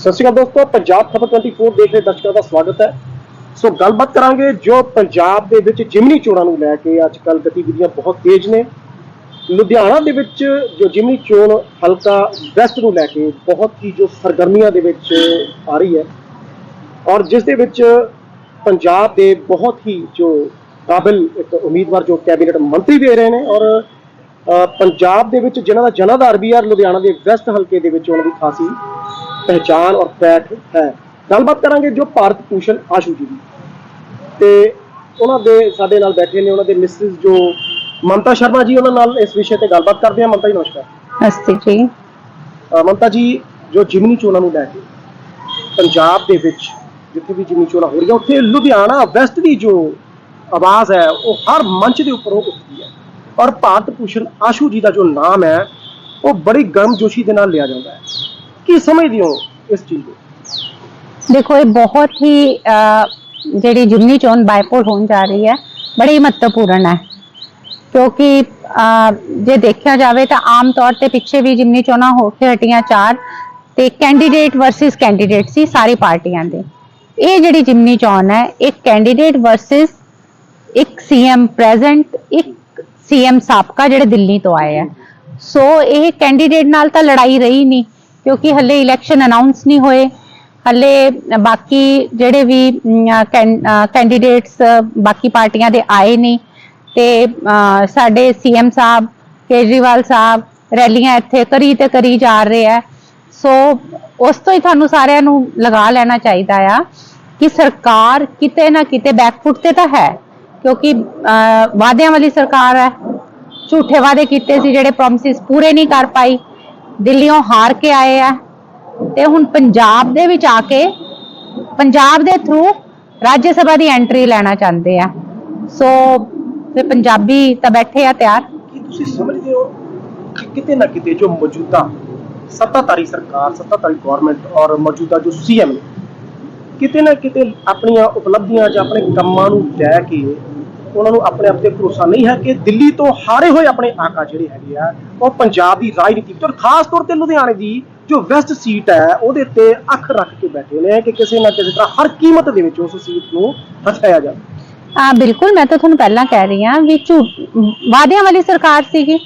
ਸਤਿ ਸ਼੍ਰੀ ਅਕਾਲ ਦੋਸਤੋ, ਪੰਜਾਬ ਖਬਰ 24 ਦੇਖ ਰਹੇ ਦਰਸ਼ਕਾਂ ਦਾ ਸਵਾਗਤ ਹੈ। ਸੋ ਗੱਲਬਾਤ ਕਰਾਂਗੇ ਜੋ ਪੰਜਾਬ ਦੇ ਵਿੱਚ ਜਿਮਨੀ ਚੋਣਾਂ ਨੂੰ ਲੈ ਕੇ ਅੱਜ ਕੱਲ ਗਤੀਵਿਧੀਆਂ ਬਹੁਤ ਤੇਜ਼ ਨੇ। ਲੁਧਿਆਣਾ ਦੇ ਵਿੱਚ ਜੋ ਜਿਮਨੀ ਚੋਣ ਹਲਕਾ ਵੈਸਟ ਨੂੰ ਲੈ ਕੇ ਬਹੁਤ ਹੀ ਜੋ ਸਰਗਰਮੀਆਂ ਦੇ ਵਿੱਚ ਆ ਰਹੀ ਹੈ। ਔਰ ਜਿਸ ਦੇ ਵਿੱਚ ਪੰਜਾਬ ਦੇ ਬਹੁਤ ਹੀ ਜੋ ਕਾਬਿਲ ਇੱਕ ਉਮੀਦਵਾਰ ਜੋ ਕੈਬਨਿਟ ਮੰਤਰੀ ਦੇ ਰਹੇ ਨੇ ਔਰ ਪੰਜਾਬ ਦੇ ਵਿੱਚ ਜਿਨ੍ਹਾਂ ਦਾ ਜਨਾਧਾਰ ਵੀ ਆ, ਲੁਧਿਆਣਾ ਦੇ ਵੈਸਟ ਹਲਕੇ ਦੇ ਵਿੱਚ ਉਹਨਾਂ ਦੀ ਖਾਸੀ ਪਹਿਚਾਨ ਔਰ ਪੈਠ ਹੈ। ਗੱਲਬਾਤ ਕਰਾਂਗੇ ਜੋ ਭਾਰਤ ਭੂਸ਼ਣ ਆਸ਼ੂ ਜੀ ਦੀ। ਤੇ ਉਹਨਾਂ ਦੇ ਸਾਡੇ ਨਾਲ ਬੈਠੇ ਨੇ ਉਹਨਾਂ ਦੇ ਮਿਸਿਸ ਜੋ ਮਮਤਾ ਸ਼ਰਮਾ ਜੀ ਉਹਨਾਂ ਨਾਲ ਇਸ ਵਿਸ਼ੇ ਤੇ ਗੱਲਬਾਤ ਕਰਦੇ ਹਾਂ। ਮਮਤਾ ਜੀ ਨਮਸਕਾਰ। ਅਸਤੀ ਜੀ। ਮਮਤਾ ਜੀ ਜੋ ਜਿਮਨੀ ਚੋਣਾਂ ਨੂੰ ਲੈ ਕੇ ਪੰਜਾਬ ਦੇ ਵਿੱਚ ਜਿੱਥੇ ਵੀ ਜਿਮਨੀ ਚੋਣਾਂ ਹੋ ਰਹੀਆਂ ਉੱਥੇ ਲੁਧਿਆਣਾ ਵੈਸਟ ਦੀ ਜੋ ਆਵਾਜ਼ ਹੈ ਉਹ ਹਰ ਮੰਚ ਦੇ ਉੱਪਰੋਂ ਉੱਠਦੀ ਹੈ। ਔਰ ਭਾਰਤ ਭੂਸ਼ਣ ਆਸ਼ੂ ਜੀ ਦਾ ਜੋ ਨਾਮ ਹੈ ਉਹ ਬੜੀ ਗਰਮਜੋਸ਼ੀ ਦੇ ਨਾਲ ਲਿਆ ਜਾਂਦਾ ਹੈ। ਕੀ ਸਮਝਦੇ ਹੋ ਇਸ ਚੀਜ਼ ਨੂੰ? ਦੇਖੋ ਇਹ ਬਹੁਤ ਹੀ ਜਿਹੜੀ ਜਿਮਨੀ ਚੋਣ ਬਾਈਪੋਲ ਹੋਣ ਜਾ ਰਹੀ ਹੈ ਬੜੀ ਮਹੱਤਵਪੂਰਨ ਹੈ। ਕਿਉਂਕਿ ਅਹ, ਜੇ ਦੇਖਿਆ ਜਾਵੇ ਤਾਂ ਆਮ ਤੌਰ ਤੇ ਪਿੱਛੇ ਵੀ ਜਿਮਨੀ ਚੋਣਾਂ ਹੋ ਕੇ ਹਟੀਆਂ ਚਾਰ ਤੇ ਕੈਂਡੀਡੇਟ ਵਰਸਸ ਕੈਂਡੀਡੇਟ ਸੀ ਸਾਰੀ ਪਾਰਟੀਆਂ ਦੇ। ਇਹ ਜਿਹੜੀ ਜਿਮਨੀ ਚੋਣ ਹੈ ਇੱਕ ਕੈਂਡੀਡੇਟ ਵਰਸਸ ਇੱਕ ਸੀਐਮ ਪ੍ਰੈਜ਼ੈਂਟ ਇੱਕ ਸੀਐਮ ਸਾਬਕਾ ਜਿਹੜੇ ਦਿੱਲੀ ਤੋਂ ਆਏ ਆ। ਸੋ ਇਹ ਕੈਂਡੀਡੇਟ ਨਾਲ ਤਾਂ ਲੜਾਈ ਰਹੀ ਨਹੀਂ। ਕਿਉਂਕਿ ਹੱਲੇ ਇਲੈਕਸ਼ਨ ਅਨਾਉਂਸ ਨਹੀਂ ਹੋਏ ਹੱਲੇ ਬਾਕੀ ਜਿਹੜੇ ਵੀ ਕੈਂਡੀਡੇਟਸ ਬਾਕੀ ਪਾਰਟੀਆਂ ਦੇ ਆਏ ਨਹੀਂ ਤੇ ਅਹ, ਸਾਡੇ ਸੀਐਮ ਸਾਹਿਬ ਕੇਜਰੀਵਾਲ ਸਾਹਿਬ ਰੈਲੀਆਂ ਇੱਥੇ ਕਰੀ ਤੇ ਕਰੀ ਜਾ ਰਹੇ ਆ। ਸੋ ਉਸ ਤੋਂ ਹੀ ਤੁਹਾਨੂੰ ਸਾਰਿਆਂ ਨੂੰ ਲਗਾ ਲੈਣਾ ਚਾਹੀਦਾ ਆ ਕਿ ਸਰਕਾਰ ਕਿਤੇ ਨਾ ਕਿਤੇ ਬੈਕਫੁੱਟ ਤੇ ਤਾਂ ਹੈ ਕਿਉਂਕਿ ਵਾਅਦਿਆਂ ਵਾਲੀ ਸਰਕਾਰ ਹੈ। ਝੂਠੇ ਵਾਅਦੇ ਕੀਤੇ ਸੀ ਜਿਹੜੇ ਪ੍ਰੋਮਿਸਿਸ ਪੂਰੇ ਨਹੀਂ ਕਰ ਪਾਈ। ਦਿੱਲੀੋਂ ਹਾਰ ਕੇ ਆਏ ਆ ਤੇ ਹੁਣ ਪੰਜਾਬ ਦੇ ਵਿੱਚ ਆ ਕੇ ਪੰਜਾਬ ਦੇ ਥਰੂ ਰਾਜ ਸਭਾ ਦੀ ਐਂਟਰੀ ਲੈਣਾ ਚਾਹੁੰਦੇ ਆ। ਸੋ ਤੇ ਪੰਜਾਬੀ ਤਾਂ ਬੈਠੇ ਆ ਤਿਆਰ। ਕੀ ਤੁਸੀਂ ਸਮਝਦੇ ਹੋ ਕਿ ਕਿਤੇ ਨਾ ਕਿਤੇ ਜੋ ਮੌਜੂਦਾ ਸੱਤਾਧਾਰੀ ਸਰਕਾਰ, ਸੱਤਾਧਾਰੀ ਗਵਰਨਮੈਂਟ ਔਰ ਮੌਜੂਦਾ ਜੋ ਸੀਐਮ ਨੇ ਕਿਤੇ ਨਾ ਕਿਤੇ ਆਪਣੀਆਂ ਉਪਲਬਧੀਆਂ ਜਾਂ ਆਪਣੇ ਕੰਮਾਂ ਨੂੰ ਲੈ ਕੇ ਉਹਨਾਂ ਨੂੰ ਆਪਣੇ ਆਪ ਤੇ ਭਰੋਸਾ ਨਹੀਂ ਹੈ ਕਿ ਦਿੱਲੀ ਤੋਂ ਹਾਰੇ ਹੋਏ ਆਪਣੇ ਆਕਾ ਜਿਹੜੇ ਹੈਗੇ ਆ ਉਹ ਪੰਜਾਬ ਦੀ ਰਾਜਨੀਤੀ ਵਿੱਚ ਖਾਸ ਤੌਰ ਤੇ ਲੁਧਿਆਣੇ ਦੀ ਜੋ ਵੈਸਟ ਸੀਟ ਹੈ ਉਹਦੇ ਤੇ ਅੱਖ ਰੱਖ ਕੇ ਬੈਠੇ ਨੇ ਕਿ ਕਿਸੇ ਨਾ ਕਿਸੇ ਤਰ੍ਹਾਂ ਹਰ ਕੀਮਤ ਦੇ ਵਿੱਚ ਉਸ ਸੀਟ ਨੂੰ ਹਥਿਆਇਆ ਜਾਵੇ। ਆ ਬਿਲਕੁਲ ਮੈਂ ਤਾਂ ਤੁਹਾਨੂੰ ਪਹਿਲਾਂ ਕਹਿ ਰਹੀ ਹਾਂ ਵੀ ਝੂਠ ਵਾਅਦਿਆਂ ਵਾਲੀ ਸਰਕਾਰ ਸੀਗੀ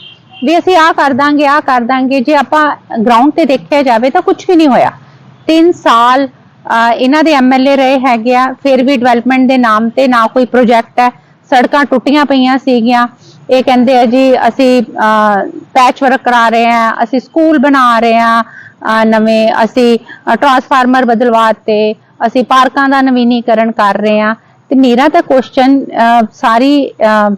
ਵੀ ਅਸੀਂ ਆ ਕਰ ਦਾਂਗੇ ਆ ਕਰ ਦਾਂਗੇ ਜੇ ਆਪਾਂ ਗਰਾਊਂਡ ਤੇ ਦੇਖਿਆ ਜਾਵੇ ਤਾਂ ਕੁਝ ਵੀ ਨਹੀਂ ਹੋਇਆ। 3 ਸਾਲ ਅਹ, ਇਹਨਾਂ ਦੇ ਐਮਐਲਏ ਰਹੇ ਹੈਗੇ ਆ ਫਿਰ ਵੀ ਡਿਵੈਲਪਮੈਂਟ ਦੇ ਨਾਮ ਤੇ ਨਾ ਕੋਈ ਪ੍ਰੋਜੈਕਟ ਹੈ। ਸੜਕਾਂ ਟੁੱਟੀਆਂ ਪਈਆਂ ਸੀਗੀਆਂ। ਇਹ ਕਹਿੰਦੇ ਆ ਜੀ ਅਸੀਂ ਪੈਚ ਵਰਕ ਕਰਾ ਰਹੇ ਹਾਂ ਅਸੀਂ ਸਕੂਲ ਬਣਾ ਰਹੇ ਅਹ, ਨਵੇਂ ਅਸੀਂ ਟਰਾਂਸਫਾਰਮਰ ਬਦਲਵਾਤੇ ਅਸੀਂ ਪਾਰਕਾਂ ਦਾ ਨਵੀਨੀਕਰਨ ਕਰ ਰਹੇ ਹਾਂ। ਤੇ ਮੇਰਾ ਤਾਂ ਕੁਐਸਚਨ ਸਾਰੀ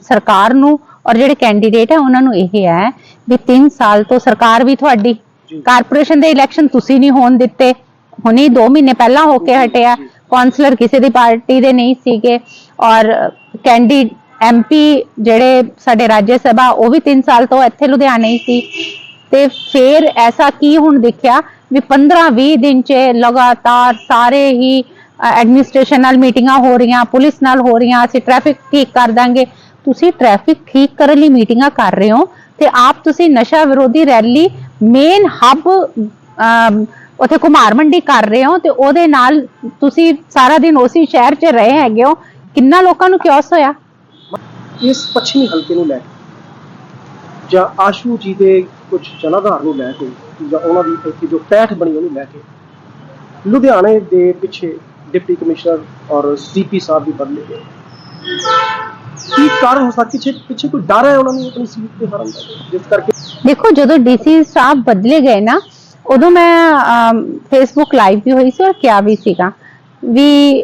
ਸਰਕਾਰ ਨੂੰ ਔਰ ਜਿਹੜੇ ਕੈਂਡੀਡੇਟ ਹੈ ਉਹਨਾਂ ਨੂੰ ਇਹ ਹੈ ਵੀ 3 ਸਾਲ ਤੋਂ ਸਰਕਾਰ ਵੀ ਤੁਹਾਡੀ। ਕਾਰਪੋਰੇਸ਼ਨ ਦੇ ਇਲੈਕਸ਼ਨ ਤੁਸੀਂ ਨਹੀਂ ਹੋਣ ਦਿੱਤੇ। ਹੁਣੀ 2 ਮਹੀਨੇ ਪਹਿਲਾਂ ਹੋ ਕੇ ਹਟਿਆ। ਕਾਉਂਸਲਰ ਕਿਸੇ ਦੀ ਪਾਰਟੀ ਦੇ ਨਹੀਂ ਸੀਗੇ। ਔਰ ਕੈਂਡੀ ਐਮਪੀ ਜਿਹੜੇ ਸਾਡੇ ਰਾਜ ਸਭਾ, ਉਹ ਵੀ 3 ਸਾਲ ਤੋਂ ਇੱਥੇ ਲੁਧਿਆਣੇ ਹੀ ਸੀ। ਤੇ ਫਿਰ ਐਸਾ ਕੀ ਹੁਣ ਦੇਖਿਆ ਵੀ 15-20 ਦਿਨ ਚ ਲਗਾਤਾਰ ਸਾਰੇ ਹੀ ਐਡਮਿਨਿਸਟ੍ਰੇਸ਼ਨ ਨਾਲ ਮੀਟਿੰਗਾਂ ਹੋ ਰਹੀਆਂ, ਪੁਲਿਸ ਨਾਲ ਹੋ ਰਹੀਆਂ, ਅਸੀਂ ਟ੍ਰੈਫਿਕ ਠੀਕ ਕਰ ਦਾਂਗੇ। ਤੁਸੀਂ ਟ੍ਰੈਫਿਕ ਠੀਕ ਕਰਨ ਲਈ ਮੀਟਿੰਗਾਂ ਕਰ ਰਹੇ ਹੋ ਤੇ ਆਪ ਤੁਸੀਂ ਨਸ਼ਾ ਵਿਰੋਧੀ ਰੈਲੀ ਮੇਨ ਹੱਬ ਉਥੇ ਕੁਮਾਰ ਮੰਡੀ ਕਰ ਰਹੇ ਹੋ ਤੇ ਉਹਦੇ ਨਾਲ ਤੁਸੀਂ ਸਾਰਾ ਦਿਨ ਉਸੇ ਸ਼ਹਿਰ 'ਚ ਰਹੇ ਹੈਗੇ ਹੋ ਕਿੰਨਾ ਲੋਕਾਂ ਨੂੰ ਕਿਉਸ ਹੋਇਆ? ਇਸ ਪੱਛਮੀ ਹਲਕੇ ਨੂੰ ਲੈ ਕੇ ਜਾਂ ਆਸ਼ੂ ਜੀ ਦੇ ਕੁਝ ਜਨਾਧਾਰ ਨੂੰ ਲੈ ਕੇ ਜਾਂ ਉਹਨਾਂ ਦੀ ਇੱਥੇ ਜੋ ਪੈਠ ਬਣੀ ਉਹਨੂੰ ਲੈ ਕੇ ਲੁਧਿਆਣੇ ਦੇ ਪਿੱਛੇ ਡਿਪਟੀ ਕਮਿਸ਼ਨਰ ਔਰ ਸੀਪੀ ਸਾਹਿਬ ਵੀ ਬਦਲੇ ਗਏ। ਕੀ ਕਾਰਨ ਹੋ ਸਕਦਾ? ਪਿੱਛੇ ਪਿੱਛੇ ਕੋਈ ਡਰ ਹੈ ਉਹਨਾਂ ਨੂੰ ਆਪਣੀ ਸੀਟ ਤੇ ਹਰਨ ਦਾ? ਜਿਸ ਕਰਕੇ ਦੇਖੋ ਜਦੋਂ ਡੀਸੀ ਸਾਹਿਬ ਬਦਲੇ ਗਏ ਨਾ ਉਦੋਂ ਮੈਂ ਫੇਸਬੁੱਕ ਲਾਈਵ ਵੀ ਹੋਈ ਸੀ ਔਰ ਕਿਹਾ ਵੀ ਸੀਗਾ ਵੀ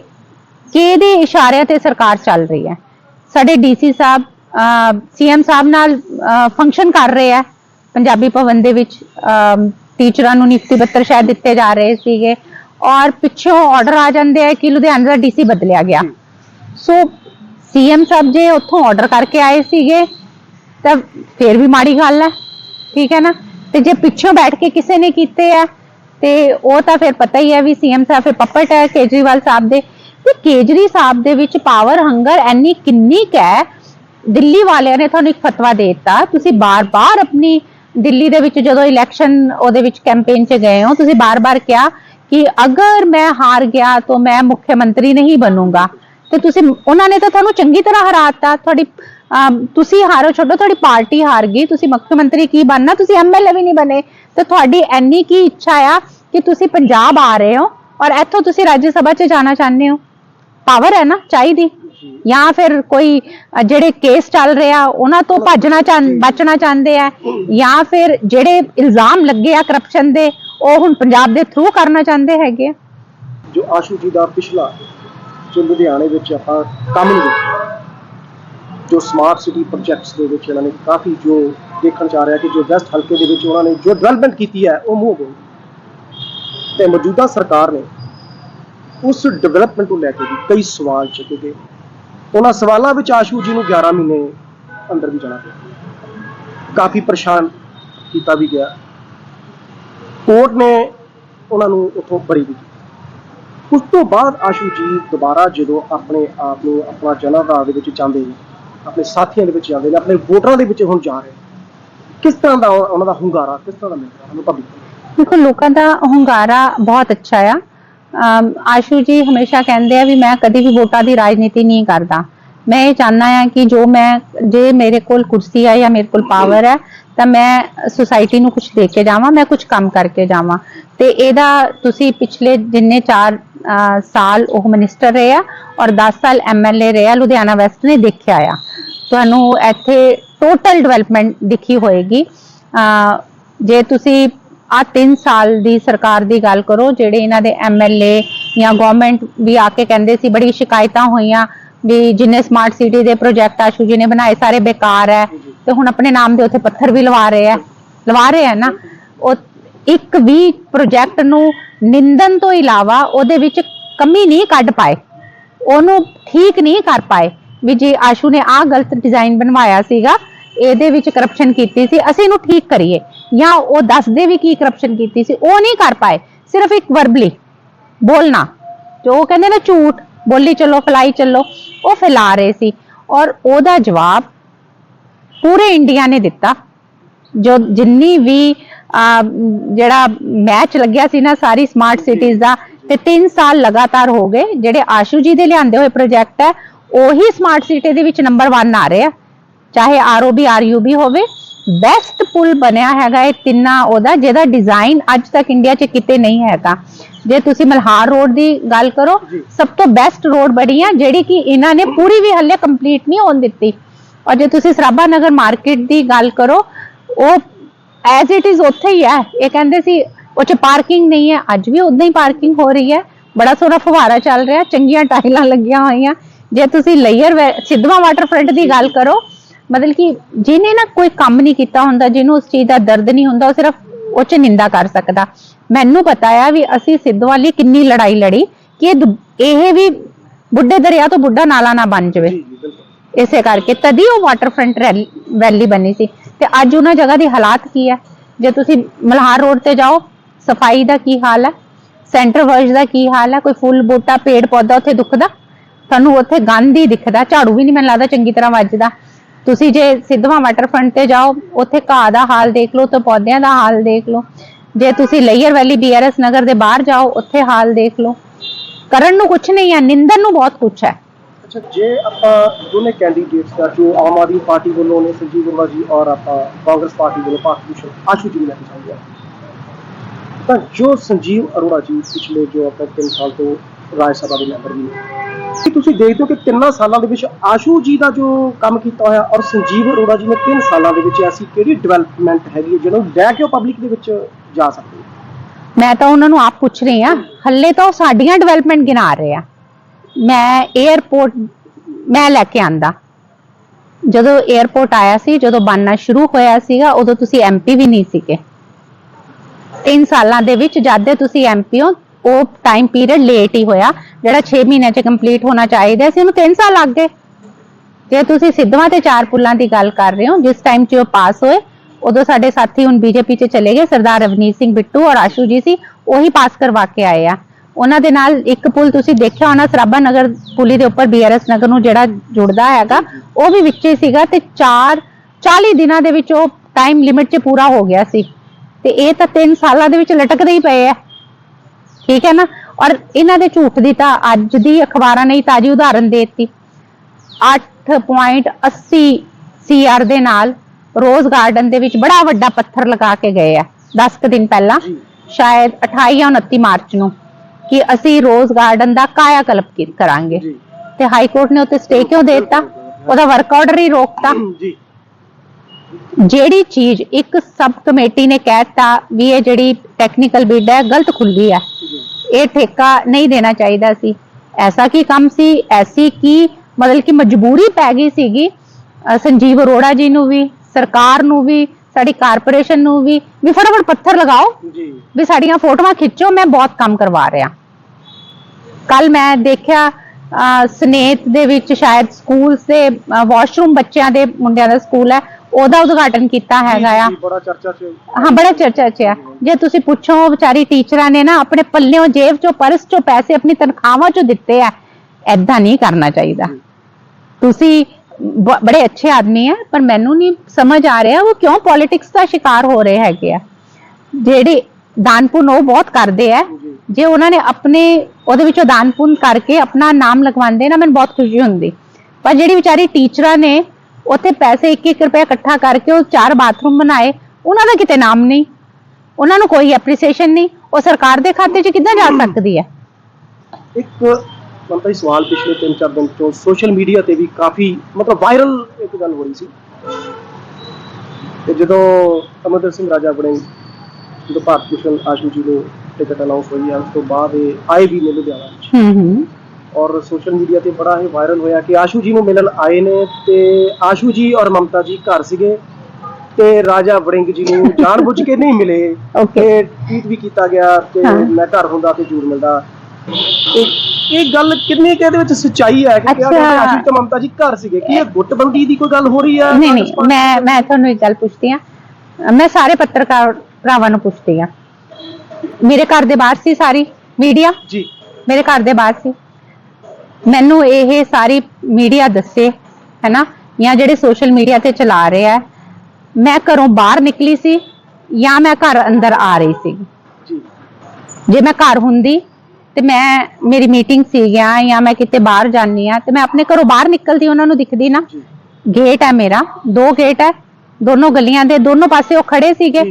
ਕਿਹਦੇ ਇਸ਼ਾਰਿਆਂ ਤੇ ਸਰਕਾਰ ਚੱਲ ਰਹੀ ਹੈ। ਸਾਡੇ ਡੀਸੀ ਸਾਹਿਬ ਸੀਐਮ ਸਾਹਿਬ ਨਾਲ ਫੰਕਸ਼ਨ ਕਰ ਰਹੇ ਆ ਪੰਜਾਬੀ ਭਵਨ ਦੇ ਵਿੱਚ ਟੀਚਰਾਂ ਨੂੰ ਨਿਯੁਕਤੀ ਪੱਤਰ ਸ਼ਾਇਦ ਦਿੱਤੇ ਜਾ ਰਹੇ ਸੀਗੇ। ਔਰ ਪਿੱਛੋਂ ਆਰਡਰ ਆ ਜਾਂਦੇ ਆ ਕਿ ਲੁਧਿਆਣਾ ਦਾ ਡੀਸੀ ਬਦਲਿਆ ਗਿਆ। ਸੋ ਸੀਐਮ ਸਾਹਿਬ ਜੇ ਉੱਥੋਂ ਆਰਡਰ ਕਰਕੇ ਆਏ ਸੀਗੇ ਤਾਂ ਫੇਰ ਵੀ ਮਾੜੀ ਗੱਲ ਹੈ। ਠੀਕ ਹੈ ਨਾ? ਤੇ ਜੇ ਪਿੱਛੋਂ ਬੈਠ ਕੇ ਕਿਸੇ ਨੇ ਕੀਤੇ ਆ ਤੇ ਉਹ ਤਾਂ ਫਿਰ ਪਤਾ ਹੀ ਹੈ ਵੀ ਸੀਐਮ ਸਾਹਿਬ ਫਿਰ ਪੱਪਟ ਹੈ ਕੇਜਰੀਵਾਲ ਸਾਹਿਬ ਦੇ। ਤੇ ਕੇਜਰੀ ਸਾਹਿਬ ਦੇ ਵਿੱਚ ਪਾਵਰ ਹੰਗਰ ਐਨੀ ਕਿੰਨੀ ਕੁ ਹੈ ਦਿੱਲੀ ਵਾਲਿਆਂ ਨੇ ਤੁਹਾਨੂੰ ਇੱਕ ਫਤਵਾ ਦੇ ਦਿੱਤਾ। ਤੁਸੀਂ ਬਾਰ-ਬਾਰ ਆਪਣੀ ਦਿੱਲੀ ਦੇ ਵਿੱਚ ਜਦੋਂ ਇਲੈਕਸ਼ਨ ਉਹਦੇ ਵਿੱਚ ਕੈਂਪੇਨ 'ਚ ਗਏ ਹੋ ਤੁਸੀਂ ਬਾਰ-ਬਾਰ ਕਿਹਾ ਕਿ ਅਗਰ ਮੈਂ ਹਾਰ ਗਿਆ ਤਾਂ ਮੈਂ ਮੁੱਖ ਮੰਤਰੀ ਨਹੀਂ ਬਣੂੰਗਾ। ਤੇ ਤੁਸੀਂ ਉਹਨਾਂ ਨੇ ਤਾਂ ਤੁਹਾਨੂੰ ਚੰਗੀ ਤਰ੍ਹਾਂ ਹਰਾਤਾ ਤੁਹਾਡੀ ਅਮ, ਤੁਸੀਂ ਹਾਰੋ ਛੱਡੋ ਤੁਹਾਡੀ ਪਾਰਟੀ ਹਾਰ ਗਈ। ਤੁਸੀਂ ਮੁੱਖ ਮੰਤਰੀ ਕੀ ਬਣਨਾ? ਤੁਸੀਂ ਐਮਐਲਏ ਵੀ ਨਹੀਂ ਬਣੇ। ਤੇ ਤੁਹਾਡੀ ਐਨੀ ਕੀ ਇੱਛਾ ਆ ਕਿ ਤੁਸੀਂ ਪੰਜਾਬ ਆ ਰਹੇ ਹੋ ਔਰ ਇੱਥੋਂ ਤੁਸੀਂ ਰਾਜ ਸਭਾ 'ਚ ਜਾਣਾ ਚਾਹੁੰਦੇ ਹੋ? ਪਾਵਰ ਹੈ ਨਾ ਚਾਹੀਦੀ। ਜਾਂ। ਫਿਰ ਕੋਈ ਜਿਹੜੇ ਕੇਸ ਚੱਲ ਰਿਹਾ ਉਹਨਾਂ ਤੋਂ ਭੱਜਣਾ ਚਾਹੁੰ ਬਚਣਾ ਚਾਹੁੰਦੇ ਆ। ਜਾਂ ਫਿਰ ਜਿਹੜੇ ਇਲਜ਼ਾਮ ਲੱਗੇ ਆ ਕਰਪਸ਼ਨ ਦੇ ਉਹ ਹੁਣ ਪੰਜਾਬ ਦੇ ਥਰੂ ਕਰਨਾ ਚਾਹੁੰਦੇ ਹੈਗੇ ਆ। ਜੋ ਆਸ਼ੂ ਜੀ ਦਾ ਪਿਛਲਾ ਜੋ ਲੁਧਿਆਣੇ ਵਿੱਚ ਆਪਾਂ ਕੰਮ ਨਹੀਂ ਦੇਖਿਆ ਜੋ ਸਮਾਰਟ ਸਿਟੀ ਪ੍ਰੋਜੈਕਟਸ ਦੇ ਵਿੱਚ ਇਹਨਾਂ ਨੇ ਕਾਫੀ ਜੋ ਦੇਖਣ ਚ ਆ ਰਿਹਾ ਕਿ ਜੋ ਵੈਸਟ ਹਲਕੇ ਦੇ ਵਿੱਚ ਉਹਨਾਂ ਨੇ ਜੋ ਡਿਵੈਲਪਮੈਂਟ ਕੀਤੀ ਹੈ ਉਹ ਮੂੰਹ ਬੋਲ। ਤੇ ਮੌਜੂਦਾ ਸਰਕਾਰ ਨੇ ਉਸ ਡਿਵੈਲਪਮੈਂਟ ਨੂੰ ਲੈ ਕੇ ਵੀ ਕਈ ਸਵਾਲ ਚੁੱਕੇ ਗਏ। ਉਹਨਾਂ ਸਵਾਲਾਂ ਵਿੱਚ ਆਸ਼ੂ ਜੀ ਨੂੰ 11 ਮਹੀਨੇ ਅੰਦਰ ਵੀ ਜਾਣਾ ਪਿਆ। ਕਾਫੀ ਪਰੇਸ਼ਾਨ ਕੀਤਾ ਵੀ ਗਿਆ। ਕੋਰਟ ਨੇ ਉਹਨਾਂ ਨੂੰ ਉੱਥੋਂ ਬਰੀ ਵੀ ਕੀਤਾ ਉਸ ਤੋਂ ਬਾਅਦ ਆਸ਼ੂ ਜੀ ਦੁਬਾਰਾ ਜਦੋਂ ਆਪਣੇ ਆਪ ਨੂੰ ਆਪਣਾ ਜਨਾਧਾਰ ਦੇ ਵਿੱਚ ਜਾਂਦੇ ਨੇ, ਆਪਣੇ ਸਾਥੀਆਂ ਦੇ ਵਿੱਚ ਜਾਂਦੇ ਨੇ, ਆਪਣੇ ਵੋਟਰਾਂ ਦੇ ਵਿੱਚ ਹੁਣ ਜਾ ਰਹੇ ਕਿਸ ਤਰ੍ਹਾਂ ਦਾ ਉਹਨਾਂ ਦਾ ਹੁੰਗਾਰਾ, ਕਿਸ ਤਰ੍ਹਾਂ ਦਾ ਮਿਲ ਰਿਹਾ ਉਹਨੂੰ ਪਬਲਿਕ ਦੇਖੋ, ਲੋਕਾਂ ਦਾ ਹੁੰਗਾਰਾ ਬਹੁਤ ਅੱਛਾ ਆ। ਆਸ਼ੂ ਜੀ ਹਮੇਸ਼ਾ ਕਹਿੰਦੇ ਆ ਵੀ ਮੈਂ ਕਦੀ ਵੀ ਵੋਟਾਂ ਦੀ ਰਾਜਨੀਤੀ ਨਹੀਂ ਕਰਦਾ। ਮੈਂ ਇਹ ਚਾਹੁੰਦਾ ਆ ਕਿ ਜੋ ਮੈਂ, ਜੇ ਮੇਰੇ ਕੋਲ ਕੁਰਸੀ ਹੈ ਜਾਂ ਮੇਰੇ ਕੋਲ ਪਾਵਰ ਹੈ ਤਾਂ ਮੈਂ ਸੁਸਾਇਟੀ ਨੂੰ ਕੁਝ ਦੇ ਕੇ ਜਾਵਾਂ, ਮੈਂ ਕੁਝ ਕੰਮ ਕਰਕੇ ਜਾਵਾਂ। ਤੇ ਇਹਦਾ ਤੁਸੀਂ ਪਿਛਲੇ ਜਿੰਨੇ 4 ਸਾਲ ਉਹ ਮਿਨਿਸਟਰ ਰਹੇ ਆ ਔਰ 10 ਸਾਲ ਐਮਐਲਏ ਰਹੇ ਆ, ਲੁਧਿਆਣਾ ਵੈਸਟ ਨੇ ਦੇਖਿਆ ਆ। ਤੁਹਾਨੂੰ ਇੱਥੇ ਟੋਟਲ ਡਿਵੈਲਪਮੈਂਟ ਦਿਖੀ ਹੋਏਗੀ। ਜੇ ਤੁਸੀਂ ਆ 3 ਸਾਲ ਦੀ ਸਰਕਾਰ ਦੀ ਗੱਲ ਕਰੋ, ਜਿਹੜੇ ਇਹਨਾਂ ਦੇ ਐਮਐਲਏ ਜਾਂ ਗਵਰਨਮੈਂਟ ਵੀ ਆ ਕੇ ਕਹਿੰਦੇ ਸੀ ਬੜੀ ਸ਼ਿਕਾਇਤਾਂ ਹੋਈਆਂ ਵੀ ਜਿੰਨੇ ਸਮਾਰਟ ਸਿਟੀ ਦੇ ਪ੍ਰੋਜੈਕਟ ਆਸ਼ੂ ਜੀ ਨੇ ਬਣਾਏ, ਸਾਰੇ ਬੇਕਾਰ ਹੈ ਤੇ ਹੁਣ ਆਪਣੇ ਨਾਮ ਦੇ ਉੱਥੇ ਪੱਥਰ ਵੀ ਲਵਾ ਰਹੇ ਆ, ਲਵਾ ਰਹੇ ਆ ਨਾ। ਉਹ ਇੱਕ ਵੀ ਪ੍ਰੋਜੈਕਟ ਨੂੰ ਨਿੰਦਨ ਤੋਂ ਇਲਾਵਾ ਉਹਦੇ ਵਿੱਚ ਕਮੀ ਨਹੀਂ ਕੱਢ ਪਾਏ, ਉਹਨੂੰ ਠੀਕ ਨਹੀਂ ਕਰ ਪਾਏ, ਵੀ ਜੇ ਆਸ਼ੂ ਨੇ ਆ ਗਲਤ ਡਿਜ਼ਾਈਨ ਬਣਵਾਇਆ ਸੀਗਾ ਇਹਦੇ ਵਿੱਚ ਕਰਪਸ਼ਨ ਕੀਤੀ ਸੀ ਅਸੀਂ ਇਹਨੂੰ ਠੀਕ ਕਰੀਏ। ਜਾਂ ਉਹ ਦੱਸਦੇ ਵੀ ਕੀ ਕਰਪਸ਼ਨ ਕੀਤੀ ਸੀ ਉਹ ਨਹੀਂ ਕਰ ਪਾਏ। ਸਿਰਫ ਇੱਕ ਵਰਬਲੀ ਬੋਲਣਾ। ਜੋ ਉਹ ਕਹਿੰਦੇ ਨਾ ਝੂਠ ਬੋਲੀ ਚੱਲੋ ਫਲਾਈ ਚੱਲੋ ਉਹ ਫੈਲਾ ਰਹੇ ਸੀ। ਔਰ ਉਹਦਾ ਜਵਾਬ ਪੂਰੇ ਇੰਡੀਆ ਨੇ ਦਿੱਤਾ। ਜੋ ਜਿੰਨੀ ਵੀ ਅਹ, ਜਿਹੜਾ ਮੈਚ ਲੱਗਿਆ ਸੀ ਨਾ ਸਾਰੀ ਸਮਾਰਟ ਸਿਟੀਜ਼ ਦਾ ਤੇ 3 ਸਾਲ ਲਗਾਤਾਰ ਹੋ ਗਏ ਜਿਹੜੇ ਆਸ਼ੂ ਜੀ ਦੇ ਲਿਆਂਦੇ ਹੋਏ ਪ੍ਰੋਜੈਕਟ ਹੈ ਉਹੀ ਸਮਾਰਟ ਸਿਟੀ ਦੇ ਵਿੱਚ ਨੰਬਰ 1 ਆ ਰਹੇ ਆ। ਚਾਹੇ ਆਰਓਬੀ ਆਰਯੂਬੀ ਹੋਵੇ ਬੈਸਟ ਪੁਲ ਬਣਿਆ ਹੈਗਾ ਇਹ ਤਿੰਨਾਂ ਉਹਦਾ ਜਿਹਦਾ ਡਿਜ਼ਾਈਨ ਅੱਜ ਤੱਕ ਇੰਡੀਆ 'ਚ ਕਿਤੇ ਨਹੀਂ ਹੈਗਾ ਜੇ ਤੁਸੀਂ ਮਲਹਾਰ ਰੋਡ ਦੀ ਗੱਲ ਕਰੋ ਜੀ। ਸਭ ਤੋਂ ਬੈਸਟ ਰੋਡ ਬਣੀ ਆ ਜਿਹੜੀ ਕਿ ਇਹਨਾਂ ਨੇ ਪੂਰੀ ਵੀ ਹੱਲੇ ਕੰਪਲੀਟ ਨਹੀਂ ਹੋਣ ਦਿੱਤੀ ਔਰ ਜੇ ਤੁਸੀਂ ਸਰਾਭਾ ਨਗਰ ਮਾਰਕੀਟ ਦੀ ਗੱਲ ਕਰੋ ਉਹ ਐਜ਼ ਇਟ ਇਜ਼ ਉੱਥੇ ਹੀ ਹੈ ਇਹ ਕਹਿੰਦੇ ਸੀ ਉਹ ਚ ਪਾਰਕਿੰਗ ਨਹੀਂ ਹੈ ਅੱਜ ਵੀ ਉਦਾਂ ਹੀ ਪਾਰਕਿੰਗ ਹੋ ਰਹੀ ਹੈ ਬੜਾ ਸੋਹਣਾ ਫੁਹਾਰਾ ਚੱਲ ਰਿਹਾ ਚੰਗੀਆਂ ਟਾਈਲਾਂ ਲੱਗੀਆਂ ਹੋਈਆਂ ਜੇ ਤੁਸੀਂ ਲੇਅਰ ਸਿੱਧਵਾਂ ਵਾਟਰਫਰੰਟ ਦੀ ਗੱਲ ਕਰੋ ਮਤਲਬ ਕਿ ਜਿਹਨੇ ਨਾ ਕੋਈ ਕੰਮ ਨਹੀਂ ਕੀਤਾ ਹੁੰਦਾ ਜਿਹਨੂੰ ਉਸ ਚੀਜ਼ ਦਾ ਦਰਦ ਨਹੀਂ ਹੁੰਦਾ ਉਹ ਸਿਰਫ ਉਹ ਚ ਨਿੰਦਾ ਕਰ ਸਕਦਾ। ਮੈਨੂੰ ਪਤਾ ਆ ਵੀ ਅਸੀਂ ਸਿੱਧਵਾਂ ਲਈ ਕਿੰਨੀ ਲੜਾਈ ਲੜੀ ਕਿ ਇਹ ਦੁ- ਇਹ ਵੀ ਬੁੱਢੇ ਦਰਿਆ ਤੋਂ ਬੁੱਢਾ ਨਾਲਾ ਨਾ ਬਣ ਜਾਵੇ। ਇਸੇ ਕਰਕੇ ਤਦੀ ਉਹ ਵਾਟਰਫਰੰਟ ਵੈਲੀ ਬਣੀ ਸੀ। ਤੇ ਅੱਜ ਉਹਨਾਂ ਜਗ੍ਹਾ ਦੀ ਹਾਲਾਤ ਕੀ ਹੈ ਜੇ ਤੁਸੀਂ ਮਲਹਾਰ ਰੋਡ ਤੇ ਜਾਓ ਸਫ਼ਾਈ ਦਾ ਕੀ ਹਾਲ ਹੈ ਸੈਂਟਰ ਵਰਜ ਦਾ ਕੀ ਹਾਲ ਹੈ ਕੋਈ ਫੁੱਲ ਬੂਟਾ ਪੇੜ ਪੌਦਾ ਉੱਥੇ ਦੁਖਦਾ? ਤੁਹਾਨੂੰ ਉੱਥੇ ਗੰਦ ਹੀ ਦਿਖਦਾ ਝਾੜੂ ਵੀ ਨਹੀਂ ਮੈਨੂੰ ਲੱਗਦਾ ਚੰਗੀ ਤਰ੍ਹਾਂ ਵੱਜਦਾ। ਤੁਸੀਂ ਜੇ ਸਿੱਧਵਾਂ ਵਾਟਰਫਰੰਟ ਤੇ ਜਾਓ, ਉੱਥੇ ਘਾਹ ਦਾ ਹਾਲ ਦੇਖ ਲਓ ਤੇ ਪੌਦਿਆਂ ਦਾ ਹਾਲ ਦੇਖ ਲਓ। ਜੇ ਤੁਸੀਂ ਲੇਅਰ ਵੈਲੀ ਬੀਆਰਐਸ ਨਗਰ ਦੇ ਬਾਹਰ ਜਾਓ, ਉੱਥੇ ਹਾਲ ਦੇਖ ਲਓ। ਕਰਨ ਨੂੰ ਕੁਝ ਨਹੀਂ ਹੈ ਨਿੰਦਨ ਨੂੰ ਬਹੁਤ ਕੁਝ ਹੈ। ਅੱਛਾ, ਜੇ ਆਪਾਂ ਦੋਨੇ ਕੈਂਡੀਡੇਟਸ ਦਾ, ਜੋ ਆਮ ਆਦਮੀ ਪਾਰਟੀ ਵੱਲੋਂ ਨੇ, ਸੰਜੀਵ ਅਰੋੜਾ ਜੀ ਔਰ ਆਪਾਂ ਕਾਂਗਰਸ ਪਾਰਟੀ ਵੱਲੋਂ ਭਾਰਤ ਭੂਸ਼ਣ, ਆਸ਼ੂ ਜੀ ਨੂੰ ਲੈ ਕੇ ਤਾਂ ਜੋ ਸੰਜੀਵ ਅਰੋੜਾ ਜੀ ਪਿਛਲੇ ਜੋ ਆਪਾਂ 3 ਸਾਲ ਤੋਂ ਰਾਜ ਸਭਾ ਦੇ ਮੈਂਬਰ ਵੀ ਨੇ। ਤੁਸੀਂ ਦੇਖਦੇ ਹੋ ਕਿ ਤਿੰਨਾਂ ਸਾਲਾਂ ਦੇ ਵਿੱਚ ਆਸ਼ੂ ਜੀ ਦਾ ਜੋ ਕੰਮ ਕੀਤਾ ਹੋਇਆ ਔਰ ਸੰਜੀਵ ਅਰੋੜਾ ਜੀ ਨੇ 3 ਸਾਲਾਂ ਦੇ ਵਿੱਚ ਐਸੀ ਕਿਹੜੀ ਡਿਵੈਲਪਮੈਂਟ ਹੈਗੀ ਜਿਹਨੂੰ ਲੈ ਕੇ ਉਹ ਪਬਲਿਕ ਦੇ ਵਿੱਚ ਜਾ ਸਕਦੇ ਮੈਂ ਤਾਂ ਉਹਨਾਂ ਨੂੰ ਆਪ ਪੁੱਛ ਰਹੀ ਆ ਹੱਲੇ ਤਾਂ ਸਾਡੀਆਂ ਡਿਵੈਲਪਮੈਂਟ ਗਿਨਾ ਰਹੇ ਆ। ਮੈਂ 에어ਪੋਰਟ ਮੈਂ ਲੈ ਕੇ ਆਂਦਾ। ਜਦੋਂ 에어ਪੋਰਟ ਆਇਆ ਸੀ, ਜਦੋਂ ਬੰਨਣਾ ਸ਼ੁਰੂ ਹੋਇਆ ਸੀਗਾ, ਉਦੋਂ ਤੁਸੀਂ ਐਮਪੀ ਵੀ ਨਹੀਂ ਸੀਗੇ। 3 ਸਾਲਾਂ ਦੇ ਵਿੱਚ ਜਦ ਦੇ ਤੁਸੀਂ ਐਮਪੀ ਹੋ ਉਹ ਟਾਈਮ ਪੀਰੀਅਡ ਲੇਟ ਹੀ ਹੋਇਆ, ਜਿਹੜਾ 6 ਮਹੀਨਿਆਂ ਚ ਕੰਪਲੀਟ ਹੋਣਾ ਚਾਹੀਦਾ ਸੀ ਉਹਨੂੰ 3 ਸਾਲ ਲੱਗ ਗਏ। ਜੇ ਤੁਸੀਂ ਸਿੱਧਵਾਂ ਤੇ ਚਾਰ ਪੁੱਲਾਂ ਦੀ ਗੱਲ ਕਰ ਰਹੇ ਹੋ, ਜਿਸ ਟਾਈਮ 'ਚ ਉਹ ਪਾਸ ਹੋਏ, ਉਦੋਂ ਸਾਡੇ ਸਾਥੀ ਹੁਣ ਬੀਜੇਪੀ 'ਚ ਚਲੇ ਗਏ, ਸਰਦਾਰ ਰਵਨੀਤ ਸਿੰਘ ਬਿੱਟੂ ਔਰ ਆਸ਼ੂ ਜੀ ਸੀ, ਉਹੀ ਪਾਸ ਕਰਵਾ ਕੇ ਆਏ ਆ। ਉਹਨਾਂ ਦੇ ਨਾਲ ਇੱਕ ਪੁਲ ਤੁਸੀਂ ਦੇਖਿਆ ਹੋਣਾ, ਸਰਾਭਾ ਨਗਰ ਪੁਲੀ ਦੇ ਉੱਪਰ ਬੀਆਰਐਸ ਨਗਰ ਨੂੰ ਜਿਹੜਾ ਜੁੜਦਾ ਹੈਗਾ, ਉਹ ਵੀ ਵਿੱਚ ਹੀ ਸੀਗਾ ਤੇ 4 40 ਦਿਨਾਂ ਦੇ ਵਿੱਚ ਉਹ ਟਾਈਮ ਲਿਮਿਟ 'ਚ ਪੂਰਾ ਹੋ ਗਿਆ ਸੀ। ਤੇ ਇਹ ਤਾਂ 3 ਸਾਲਾਂ ਦੇ ਵਿੱਚ ਲਟਕਦੇ ਹੀ ਪਏ ਆ। ਠੀਕ ਹੈ ਨਾ? ਔਰ ਇਹਨਾਂ ਦੇ ਝੂਠ ਦੀ ਤਾਂ ਅੱਜ ਦੀ ਅਖਬਾਰਾਂ ਨੇ ਤਾਜੀ ਉਦਾਹਰਨ ਦੇ ਦਿੱਤੀ। 8.80 ਸੀਆਰ ਦੇ ਨਾਲ ਰੋਜ਼ ਗਾਰਡਨ ਦੇ ਵਿੱਚ ਬੜਾ ਵੱਡਾ ਪੱਥਰ ਲਗਾ ਕੇ ਗਏ ਆ। 10 ਕੁ ਦਿਨ ਪਹਿਲਾਂ ਸ਼ਾਇਦ 28 ਜਾਂ 29 ਮਾਰਚ ਨੂੰ ਕਿ ਅਸੀਂ ਰੋਜ਼ ਗਾਰਡਨ ਦਾ ਕਾਇਆ ਕਲਪ ਕਰਾਂਗੇ। ਤੇ ਹਾਈ ਕੋਰਟ ਨੇ ਉੱਤੇ ਸਟੇ ਕਿਉਂ ਦੇ ਦਿੱਤਾ? ਉਹਦਾ ਵਰਕ ਆਰਡਰ ਹੀ ਰੋਕਤਾ। ਜੀ। ਜਿਹੜੀ ਚੀਜ਼ ਇੱਕ ਸਬ ਕਮੇਟੀ ਨੇ ਕਹਿਤਾ ਵੀ ਇਹ ਜਿਹੜੀ ਟੈਕਨੀਕਲ ਬਿਡ ਹੈ ਗਲਤ ਖੁੱਲੀ ਹੈ। ਇਹ ਠੇਕਾ ਨਹੀਂ ਦੇਣਾ ਚਾਹੀਦਾ ਸੀ। ਐਸਾ ਕੀ ਕੰਮ ਸੀ? ਐਸੀ ਕੀ ਮਤਲਬ ਕਿ ਮਜਬੂਰੀ ਪੈ ਗਈ ਸੀਗੀ? ਸੰਜੀਵ ਅਰੋੜਾ ਜੀ ਨੂੰ ਵੀ ਸਰਕਾਰ ਨੂੰ ਵੀ ਸਾਡੀ ਕਾਰਪੋਰੇਸ਼ਨ ਨੂੰ ਵੀ ਵੀ ਫਟਾਫਟ ਪੱਥਰ ਲਗਾਓ। ਜੀ। ਵੀ ਸਾਡੀਆਂ ਫੋਟੋਆਂ ਖਿੱਚੋ ਮੈਂ ਬਹੁਤ ਕੰਮ ਕਰਵਾ ਰਿਹਾ। ਕੱਲ ਮੈਂ ਦੇਖਿਆ ਸਨੇਤ ਦੇ ਵਿੱਚ ਸ਼ਾਇਦ ਸਕੂਲ ਦੇ ਵਾਸ਼ਰੂਮ ਬੱਚਿਆਂ ਦੇ ਮੁੰਡਿਆਂ ਦਾ ਸਕੂਲ ਹੈ। ਉਹਦਾ ਉਦਘਾਟਨ ਕੀਤਾ ਹੈਗਾ ਆ। ਬੜਾ ਚਰਚਾ ਚ ਹਾਂ। ਬੜਾ ਚਰਚਾ ਚ ਆ। ਜੇ ਤੁਸੀਂ ਪੁੱਛੋ ਵਿਚਾਰੀ ਟੀਚਰਾਂ ਨੇ ਨਾ ਆਪਣੇ ਪੱਲਿਓਂ ਜੇਬ ਚੋਂ ਪਰਸ ਚੋਂ ਪੈਸੇ ਆਪਣੀ ਤਨਖਾਹਾਂ ਚੋਂ ਦਿੱਤੇ ਆ ਐਦਾਂ ਨਹੀਂ ਕਰਨਾ ਚਾਹੀਦਾ। ਤੁਸੀਂ ਬੜੇ ਅੱਛੇ ਆਦਮੀ ਆ ਪਰ ਮੈਨੂੰ ਨਹੀਂ ਸਮਝ ਆ ਰਿਹਾ ਉਹ ਕਿਉਂ ਪੋਲਿਟਿਕਸ ਦਾ ਸ਼ਿਕਾਰ ਹੋ ਰਹੇ ਹੈਗੇ ਆ। ਜਿਹੜੇ ਦਾਨ ਪੁੰਨ ਉਹ ਬਹੁਤ ਕਰਦੇ ਆ। ਜੀ। ਉਹਨਾਂ ਨੇ ਆਪਣੇ ਉਹਦੇ ਵਿੱਚੋਂ ਦਾਨ ਪੁੰਨ ਕਰਕੇ ਆਪਣਾ ਨਾਮ ਲਗਵਾਉਂਦੇ ਨਾ ਮੈਨੂੰ ਬਹੁਤ ਖੁਸ਼ੀ ਹੁੰਦੀ। ਪਰ ਜਿਹੜੀ ਵਿਚਾਰੀ ਟੀਚਰਾਂ ਨੇ ਉੱਥੇ ਪੈਸੇ 1-1 ਰੁਪਏ ਇਕੱਠਾ ਕਰਕੇ ਉਹ ਚਾਰ ਬਾਥਰੂਮ ਬਣਾਏ। ਉਹਨਾਂ ਦਾ ਕਿਤੇ ਨਾਮ ਨਹੀਂ। ਉਹਨਾਂ ਨੂੰ ਕੋਈ ਐਪਰੀਸੀਏਸ਼ਨ ਨਹੀਂ। ਉਹ ਸਰਕਾਰ ਦੇ ਖਾਤੇ 'ਚ ਕਿੱਦਾਂ ਜਾ ਸਕਦੀ ਹੈ? ਇੱਕ ਮਤਲਬ ਇਹ ਸਵਾਲ ਪਿਛਲੇ 3-4 ਦਿਨ ਤੋਂ ਸੋਸ਼ਲ ਮੀਡੀਆ ਤੇ ਵੀ ਕਾਫੀ ਮਤਲਬ ਵਾਇਰਲ ਇੱਕ ਗੱਲ ਹੋ ਰਹੀ ਸੀ। ਤੇ ਜਦੋਂ ਅਮਰਿੰਦਰ ਸਿੰਘ ਰਾਜਾ ਬਣੇ ਜਦੋਂ ਭਾਰਤ ਭੂਸ਼ਣ ਆਸ਼ੂ ਜੀ ਨੂੰ ਟਿਕਟ ਅਨਾਉਂਸ ਹੋਈ ਆ ਉਸ ਤੋਂ ਬਾਅਦ ਇਹ ਆਏ ਵੀ ਨੇ ਲੁਧਿਆਣਾ ਹੂੰ ਹੂੰ। ਔਰ ਸੋਸ਼ਲ ਮੀਡੀਆ ਤੇ ਬੜਾ ਇਹ ਵਾਇਰਲ ਹੋਇਆ ਕਿ ਆਸ਼ੂ ਜੀ ਨੂੰ ਮਿਲਣ ਆਏ ਨੇ ਤੇ ਆਸ਼ੂ ਜੀ ਔਰ ਮਮਤਾ ਜੀ ਘਰ ਸੀਗੇ ਤੇ ਰਾਜਾ ਵੜਿੰਗ ਜੀ ਨੂੰ ਜਾਣਬੁੱਝ ਕੇ ਨਹੀਂ ਮਿਲੇ। ਤੇ ਟਵੀਟ ਵੀ ਕੀਤਾ ਗਿਆ ਕਿ ਹਾਂ। ਮੈਂ ਘਰ ਹੁੰਦਾ ਤੇ ਜ਼ਰੂਰ ਮਿਲਦਾ। ਇਹ ਇਹ ਗੱਲ ਕਿੰਨੇ ਕੁ ਇਹਦੇ ਵਿੱਚ ਸੱਚਾਈ ਹੈ ਕਿ ਆਸ਼ੂ ਤੇ ਮਮਤਾ ਜੀ ਘਰ ਸੀਗੇ? ਕੀ ਇਹ ਗੁੱਟਬੰਦੀ ਦੀ ਕੋਈ ਗੱਲ ਹੋ ਰਹੀ ਹੈ? ਨਹੀਂ ਨਹੀਂ ਮੈਂ ਮੈਂ ਤੁਹਾਨੂੰ ਇੱਕ ਗੱਲ ਪੁੱਛਦੀ ਆ ਮੈਂ ਸਾਰੇ ਪੱਤਰਕਾਰ ਭਰਾਵਾਂ ਨੂੰ ਪੁੱਛਦੀ ਆ ਮੇਰੇ ਘਰ ਦੇ ਬਾਹਰ ਸੀ ਸਾਰੀ ਮੀਡੀਆ? ਜੀ। ਮੇਰੇ ਘਰ ਦੇ ਬਾਹਰ ਸੀ। ਮੈਨੂੰ ਇਹ ਸਾਰੀ ਮੀਡੀਆ ਦੱਸੇ ਹੈਨਾ? ਜਾਂ ਜਿਹੜੇ ਸੋਸ਼ਲ ਮੀਡੀਆ ਤੇ ਚਲਾ ਰਹੇ ਆ ਮੈਂ ਘਰੋਂ ਬਾਹਰ ਨਿਕਲੀ ਸੀ ਜਾਂ ਮੈਂ ਘਰ ਅੰਦਰ ਆ ਰਹੀ ਸੀ? ਜੀ। ਮੈਂ ਘਰ ਹੁੰਦੀ ਤੇ ਮੈਂ ਮੇਰੀ ਮੀਟਿੰਗ ਸੀ ਗਿਆ ਜਾਂ ਮੈਂ ਕਿਤੇ ਬਾਹਰ ਜਾਣੀ ਆ ਤੇ ਮੈਂ ਆਪਣੇ ਘਰੋਂ ਬਾਹਰ ਨਿਕਲਦੀ ਉਹਨਾਂ ਨੂੰ ਦਿਖਦੀ ਨਾ। ਗੇਟ ਹੈ ਮੇਰਾ ਦੋ ਗੇਟ ਹੈ ਦੋਨੋਂ ਗਲੀਆਂ ਦੇ ਦੋਨੋਂ ਪਾਸੇ ਉਹ ਖੜੇ ਸੀਗੇ।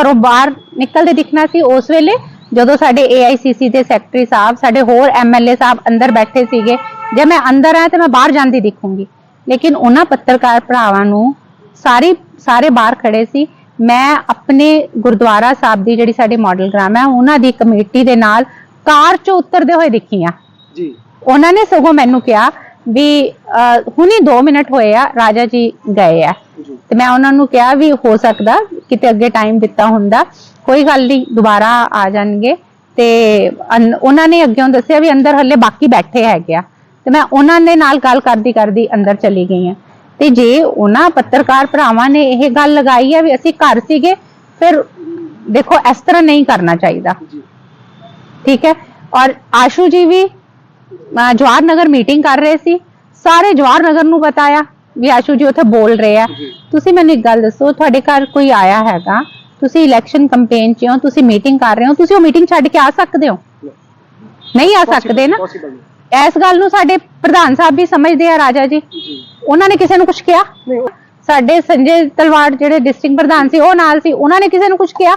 ਘਰੋਂ ਬਾਹਰ ਨਿਕਲਦੇ ਦਿਖਣਾ ਸੀ ਉਸ ਵੇਲੇ ਜਦੋਂ ਸਾਡੇ AICC ਦੇ ਸੈਕਟਰੀ ਸਾਹਿਬ ਸਾਡੇ ਹੋਰ MLA ਸਾਹਿਬ ਅੰਦਰ ਬੈਠੇ ਸੀਗੇ ਜੇ ਮੈਂ ਅੰਦਰ ਆ ਤੇ ਮੈਂ ਬਾਹਰ ਜਾਂਦੀ ਦਿਖੂੰਗੀ। ਲੇਕਿਨ ਉਹਨਾਂ ਪੱਤਰਕਾਰ ਭਰਾਵਾਂ ਨੂੰ ਸਾਰੀ ਸਾਰੇ ਬਾਹਰ ਖੜੇ ਸੀ। ਮੈਂ ਆਪਣੇ ਗੁਰਦੁਆਰਾ ਸਾਹਿਬ ਦੀ ਜਿਹੜੀ ਸਾਡੀ ਮਾਡਲ ਗ੍ਰਾਮ ਹੈ ਉਹਨਾਂ ਦੀ ਕਮੇਟੀ ਦੇ ਨਾਲ ਕਾਰ ਚੋਂ ਉਤਰਦੇ ਹੋਏ ਦਿਖੀ ਆ। ਜੀ। ਉਹਨਾਂ ਨੇ ਸਗੋਂ ਮੈਨੂੰ ਕਿਹਾ ਵੀ ਹੁਣੀ 2 ਮਿੰਟ ਹੋਏ ਆ ਰਾਜਾ ਜੀ ਗਏ ਆ। ਤੇ ਮੈਂ ਉਹਨਾਂ ਨੂੰ ਕਿਹਾ ਵੀ ਹੋ ਸਕਦਾ ਕਿਤੇ ਅੱਗੇ ਟਾਈਮ ਦਿੱਤਾ ਹੁੰਦਾ ਕੋਈ ਗੱਲ ਨਹੀਂ ਦੁਬਾਰਾ ਆ ਜਾਣਗੇ। ਤੇ ਉਹਨਾਂ ਨੇ ਅੱਗੇੋਂ ਦੱਸਿਆ ਵੀ ਅੰਦਰ ਹੱਲੇ ਬਾਕੀ ਬੈਠੇ ਹੈਗੇ ਆ। ਤੇ ਮੈਂ ਉਹਨਾਂ ਦੇ ਨਾਲ ਗੱਲ ਕਰਦੀ ਕਰਦੀ ਅੰਦਰ ਚਲੀ ਗਈ ਆ। ਤੇ ਜੇ ਉਹਨਾਂ ਪੱਤਰਕਾਰ ਭਰਾਵਾਂ ਨੇ ਇਹ ਗੱਲ ਲਗਾਈ ਹੈ ਵੀ ਅਸੀਂ ਘਰ ਸੀਗੇ ਫਿਰ ਦੇਖੋ ਇਸ ਤਰ੍ਹਾਂ ਨਹੀਂ ਕਰਨਾ ਚਾਹੀਦਾ। ਠੀਕ ਹੈ? ਔਰ ਆਸ਼ੂ ਜੀ ਵੀ ਅਹ, ਜਵਾਹਰ ਨਗਰ ਮੀਟਿੰਗ ਕਰ ਰਹੇ ਸੀ। ਸਾਰੇ ਜਵਾਹਰ ਨਗਰ ਨੂੰ ਬਤਾਇਆ। ਵੀ ਆਸ਼ੂ ਜੀ ਉੱਥੇ ਬੋਲ ਰਹੇ ਆ। ਤੁਸੀਂ ਮੈਨੂੰ ਇੱਕ ਗੱਲ ਦੱਸੋ ਤੁਹਾਡੇ ਘਰ ਕੋਈ ਆਇਆ ਹੈਗਾ? ਤੁਸੀਂ ਇਲੈਕਸ਼ਨ ਕੈਂਪੇਨ 'ਚ ਹੋ ਤੁਸੀਂ ਮੀਟਿੰਗ ਕਰ ਰਹੇ ਹੋ ਤੁਸੀਂ ਉਹ ਮੀਟਿੰਗ ਛੱਡ ਕੇ ਆ ਸਕਦੇ ਹੋ? ਨਹੀਂ ਆ ਸਕਦੇ ਨਾ? ਇਸ ਗੱਲ ਨੂੰ ਸਾਡੇ ਪ੍ਰਧਾਨ ਸਾਹਿਬ ਵੀ ਸਮਝਦੇ ਆ ਰਾਜਾ ਜੀ। ਉਹਨਾਂ ਨੇ ਕਿਸੇ ਨੂੰ ਕੁਝ ਕਿਹਾ? ਸਾਡੇ ਸੰਜੇ ਤਲਵਾੜ ਜਿਹੜੇ ਡਿਸਟ੍ਰਿਕਟ ਪ੍ਰਧਾਨ ਸੀ ਉਹ ਨਾਲ ਸੀ। ਉਹਨਾਂ ਨੇ ਕਿਸੇ ਨੂੰ ਕੁਝ ਕਿਹਾ?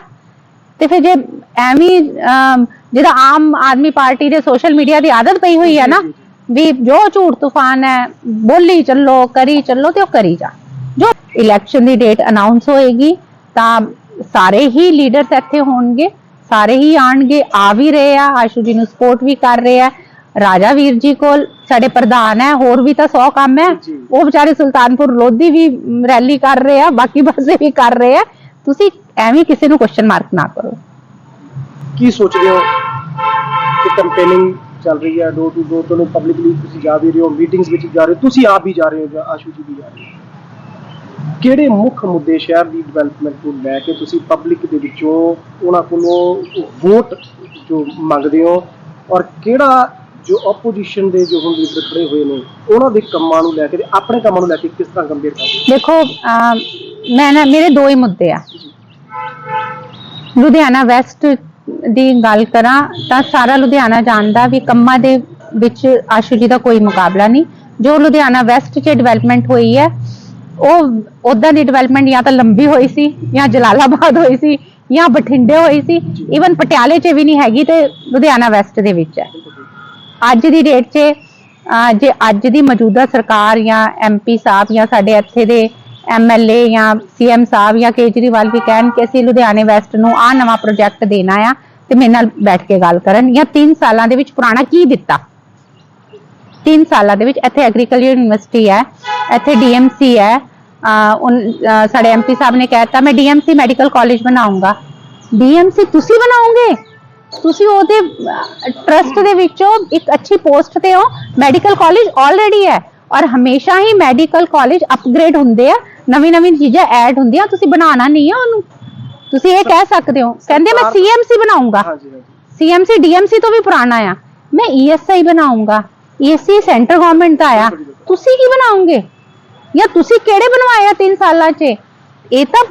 ਤੇ ਫਿਰ ਜੇ ਐਵੇਂ ਜਿਹਦਾ ਆਮ ਆਦਮੀ ਪਾਰਟੀ ਦੇ ਸੋਸ਼ਲ ਮੀਡੀਆ ਦੀ ਆਦਤ ਪਈ ਹੋਈ ਹੈ ਨਾ ਵੀ ਜੋ ਝੂਠ ਤੂਫਾਨ ਹੈ ਬੋਲੀ ਚੱਲੋ ਕਰੀ ਚੱਲੋ ਤੇ ਉਹ ਕਰੀ ਜਾ। ਜੋ ਇਲੈਕਸ਼ਨ ਦੀ ਡੇਟ ਅਨਾਉਂਸ ਹੋਏਗੀ ਤਾਂ ਸਾਰੇ ਹੀ ਲੀਡਰਸ ਇੱਥੇ ਹੋਣਗੇ ਸਾਰੇ ਹੀ ਆਣਗੇ ਆ ਵੀ ਰਹੇ ਆ ਆਸ਼ੂ ਜੀ ਨੂੰ ਸਪੋਰਟ ਵੀ ਕਰ ਰਹੇ ਆ। ਰਾਜਾ ਵੀਰ ਜੀ ਕੋਲ ਸਾਡੇ ਪ੍ਰਧਾਨ ਹੈ ਹੋਰ ਵੀ ਤਾਂ 100 ਕੰਮ ਹੈ। ਉਹ ਵਿਚਾਰੇ ਸੁਲਤਾਨਪੁਰ ਲੋਧੀ ਵੀ ਰੈਲੀ ਕਰ ਰਹੇ ਆ ਬਾਕੀ ਪਾਸੇ ਵੀ ਕਰ ਰਹੇ ਆ। ਤੁਸੀਂ ਐਵੇਂ ਕਿਸੇ ਨੂੰ ਕੁਐਸਚਨ ਮਾਰਕ ਨਾ ਕਰੋ। ਕੀ ਸੋਚਦੇ ਹੋ ਕਿ ਕੰਪੇਨਿੰਗ ਚੱਲ ਰਹੀ ਹੈ ਡੋਰ ਟੂ ਡੋਰ ਤੁਹਾਨੂੰ ਪਬਲਿਕਲੀ ਤੁਸੀਂ ਜਾ ਵੀ ਰਹੇ ਹੋ ਮੀਟਿੰਗਸ ਵਿੱਚ ਜਾ ਰਹੇ ਹੋ, ਤੁਸੀਂ ਆਪ ਵੀ ਜਾ ਰਹੇ ਹੋ ਆਸ਼ੂ ਜੀ ਵੀ ਜਾ ਰਹੇ ਹੋ? ਕਿਹੜੇ ਮੁੱਖ ਮੁੱਦੇ ਸ਼ਹਿਰ ਦੀ ਡਿਵੈਲਪਮੈਂਟ ਨੂੰ ਲੈ ਕੇ ਤੁਸੀਂ ਪਬਲਿਕ ਦੇ ਵਿੱਚੋਂ ਉਹਨਾਂ ਕੋਲੋਂ ਵੋਟ ਜੋ ਮੰਗਦੇ ਹੋ ਔਰ ਕਿਹੜਾ ਜੋ ਆਪੋਜੀਸ਼ਨ ਦੇ ਜੋ ਹੁਣ ਲੀਡਰ ਖੜੇ ਹੋਏ ਨੇ, ਉਹਨਾਂ ਦੇ ਕੰਮਾਂ ਨੂੰ ਲੈ ਕੇ ਆਪਣੇ ਕੰਮਾਂ ਨੂੰ ਲੈ ਕੇ ਕਿਸ ਤਰ੍ਹਾਂ ਗੰਭੀਰ ਕਰਦੇ ਦੇਖੋ ਮੈਂ ਨਾ, ਮੇਰੇ ਦੋ ਹੀ ਮੁੱਦੇ ਆ। ਲੁਧਿਆਣਾ ਵੈਸਟ ਦੀ ਗੱਲ ਕਰਾਂ ਤਾਂ ਸਾਰਾ ਲੁਧਿਆਣਾ ਜਾਣਦਾ ਵੀ ਕੰਮਾਂ ਦੇ ਵਿੱਚ ਆਸ਼ੂ ਜੀ ਦਾ ਕੋਈ ਮੁਕਾਬਲਾ ਨਹੀਂ। ਜੋ ਲੁਧਿਆਣਾ ਵੈਸਟ 'ਚ ਡਿਵੈਲਪਮੈਂਟ ਹੋਈ ਹੈ, ਉਹ ਉਦਾਂ ਦੀ ਡਿਵੈਲਪਮੈਂਟ ਜਾਂ ਤਾਂ ਲੰਬੀ ਹੋਈ ਸੀ ਜਾਂ ਜਲਾਲਾਬਾਦ ਹੋਈ ਸੀ ਜਾਂ ਬਠਿੰਡੇ ਹੋਈ ਸੀ। ਈਵਨ ਪਟਿਆਲੇ 'ਚ ਵੀ ਨਹੀਂ ਹੈਗੀ ਤੇ ਲੁਧਿਆਣਾ ਵੈਸਟ ਦੇ ਵਿੱਚ ਹੈ। ਅੱਜ ਦੀ ਡੇਟ 'ਚ ਜੇ ਅੱਜ ਦੀ ਮੌਜੂਦਾ ਸਰਕਾਰ ਜਾਂ ਐਮਪੀ ਸਾਹਿਬ ਜਾਂ ਸਾਡੇ ਇੱਥੇ ਦੇ ਐਮਐਲਏ ਜਾਂ ਸੀਐਮ ਸਾਹਿਬ ਜਾਂ ਕੇਜਰੀਵਾਲ ਵੀ ਕਹਿਣ ਕਿ ਅਸੀਂ ਲੁਧਿਆਣੇ ਵੈਸਟ ਨੂੰ ਆ ਨਵਾਂ ਪ੍ਰੋਜੈਕਟ ਦੇਣਾ ਆ ਤੇ ਮੇਰੇ ਨਾਲ ਬੈਠ ਕੇ ਗੱਲ ਕਰਨ। ਜਾਂ 3 ਸਾਲਾਂ ਦੇ ਵਿੱਚ ਪੁਰਾਣਾ ਕੀ ਦਿੱਤਾ? 3 ਸਾਲਾਂ ਦੇ ਵਿੱਚ ਇੱਥੇ ਐਗਰੀਕਲਚਰ ਯੂਨੀਵਰਸਿਟੀ ਹੈ ਇੱਥੇ ਡੀਐਮਸੀ ਹੈ ਅਹ, ਉਨ- ਅਹ, ਸਾਡੇ ਐਮਪੀ ਸਾਹਿਬ ਨੇ ਕਹਿਤਾ ਮੈਂ ਡੀਐਮਸੀ ਮੈਡੀਕਲ ਕਾਲਜ ਬਣਾਉਂਗਾ। ਡੀਐਮਸੀ ਤੁਸੀਂ ਬਣਾਓਗੇ ਤੁਸੀਂ ਉਹਦੇ ਟਰਸਟ ਦੇ ਵਿੱਚੋਂ ਇੱਕ ਅੱਛੀ ਪੋਸਟ ਤੇ ਹੋ। ਮੈਡੀਕਲ ਕਾਲਜ ਆਲਰੇਡੀ ਹੈ। ਔਰ ਹਮੇਸ਼ਾ ਹੀ ਮੈਡੀਕਲ ਕਾਲਜ ਅਪਗ੍ਰੇਡ ਹੁੰਦੇ ਆ ਨਵੀਂ ਨਵੀਂ ਚੀਜ਼ਾਂ ਐਡ ਹੁੰਦੀਆਂ ਤੁਸੀਂ ਬਣਾਉਣਾ ਨਹੀਂ ਹੈ ਉਹਨੂੰ। ਤੁਸੀਂ ਇਹ ਕਹਿ ਸਕਦੇ ਹੋ। ਕਹਿੰਦੇ ਮੈਂ ਸੀਐਮਸੀ ਬਣਾਉਂਗਾ। ਸੀਐਮਸੀ ਡੀਐਮਸੀ ਤੋਂ ਵੀ ਪੁਰਾਣਾ ਆ। ਮੈਂ ਈਐਸਆਈ ਬਣਾਉਂਗਾ। ਈਐਸਸੀ ਸੈਂਟਰ ਗਵਰਨਮੈਂਟ ਦਾ ਆ। ਤੁਸੀਂ ਕੀ ਬਣਾਉਂਗੇ? ਜਾਂ ਤੁਸੀਂ ਕਿਹੜੇ ਬਣਵਾਏ ਆ 3 ਸਾਲਾਂ 'ਚ? ਇਹ ਤਾਂ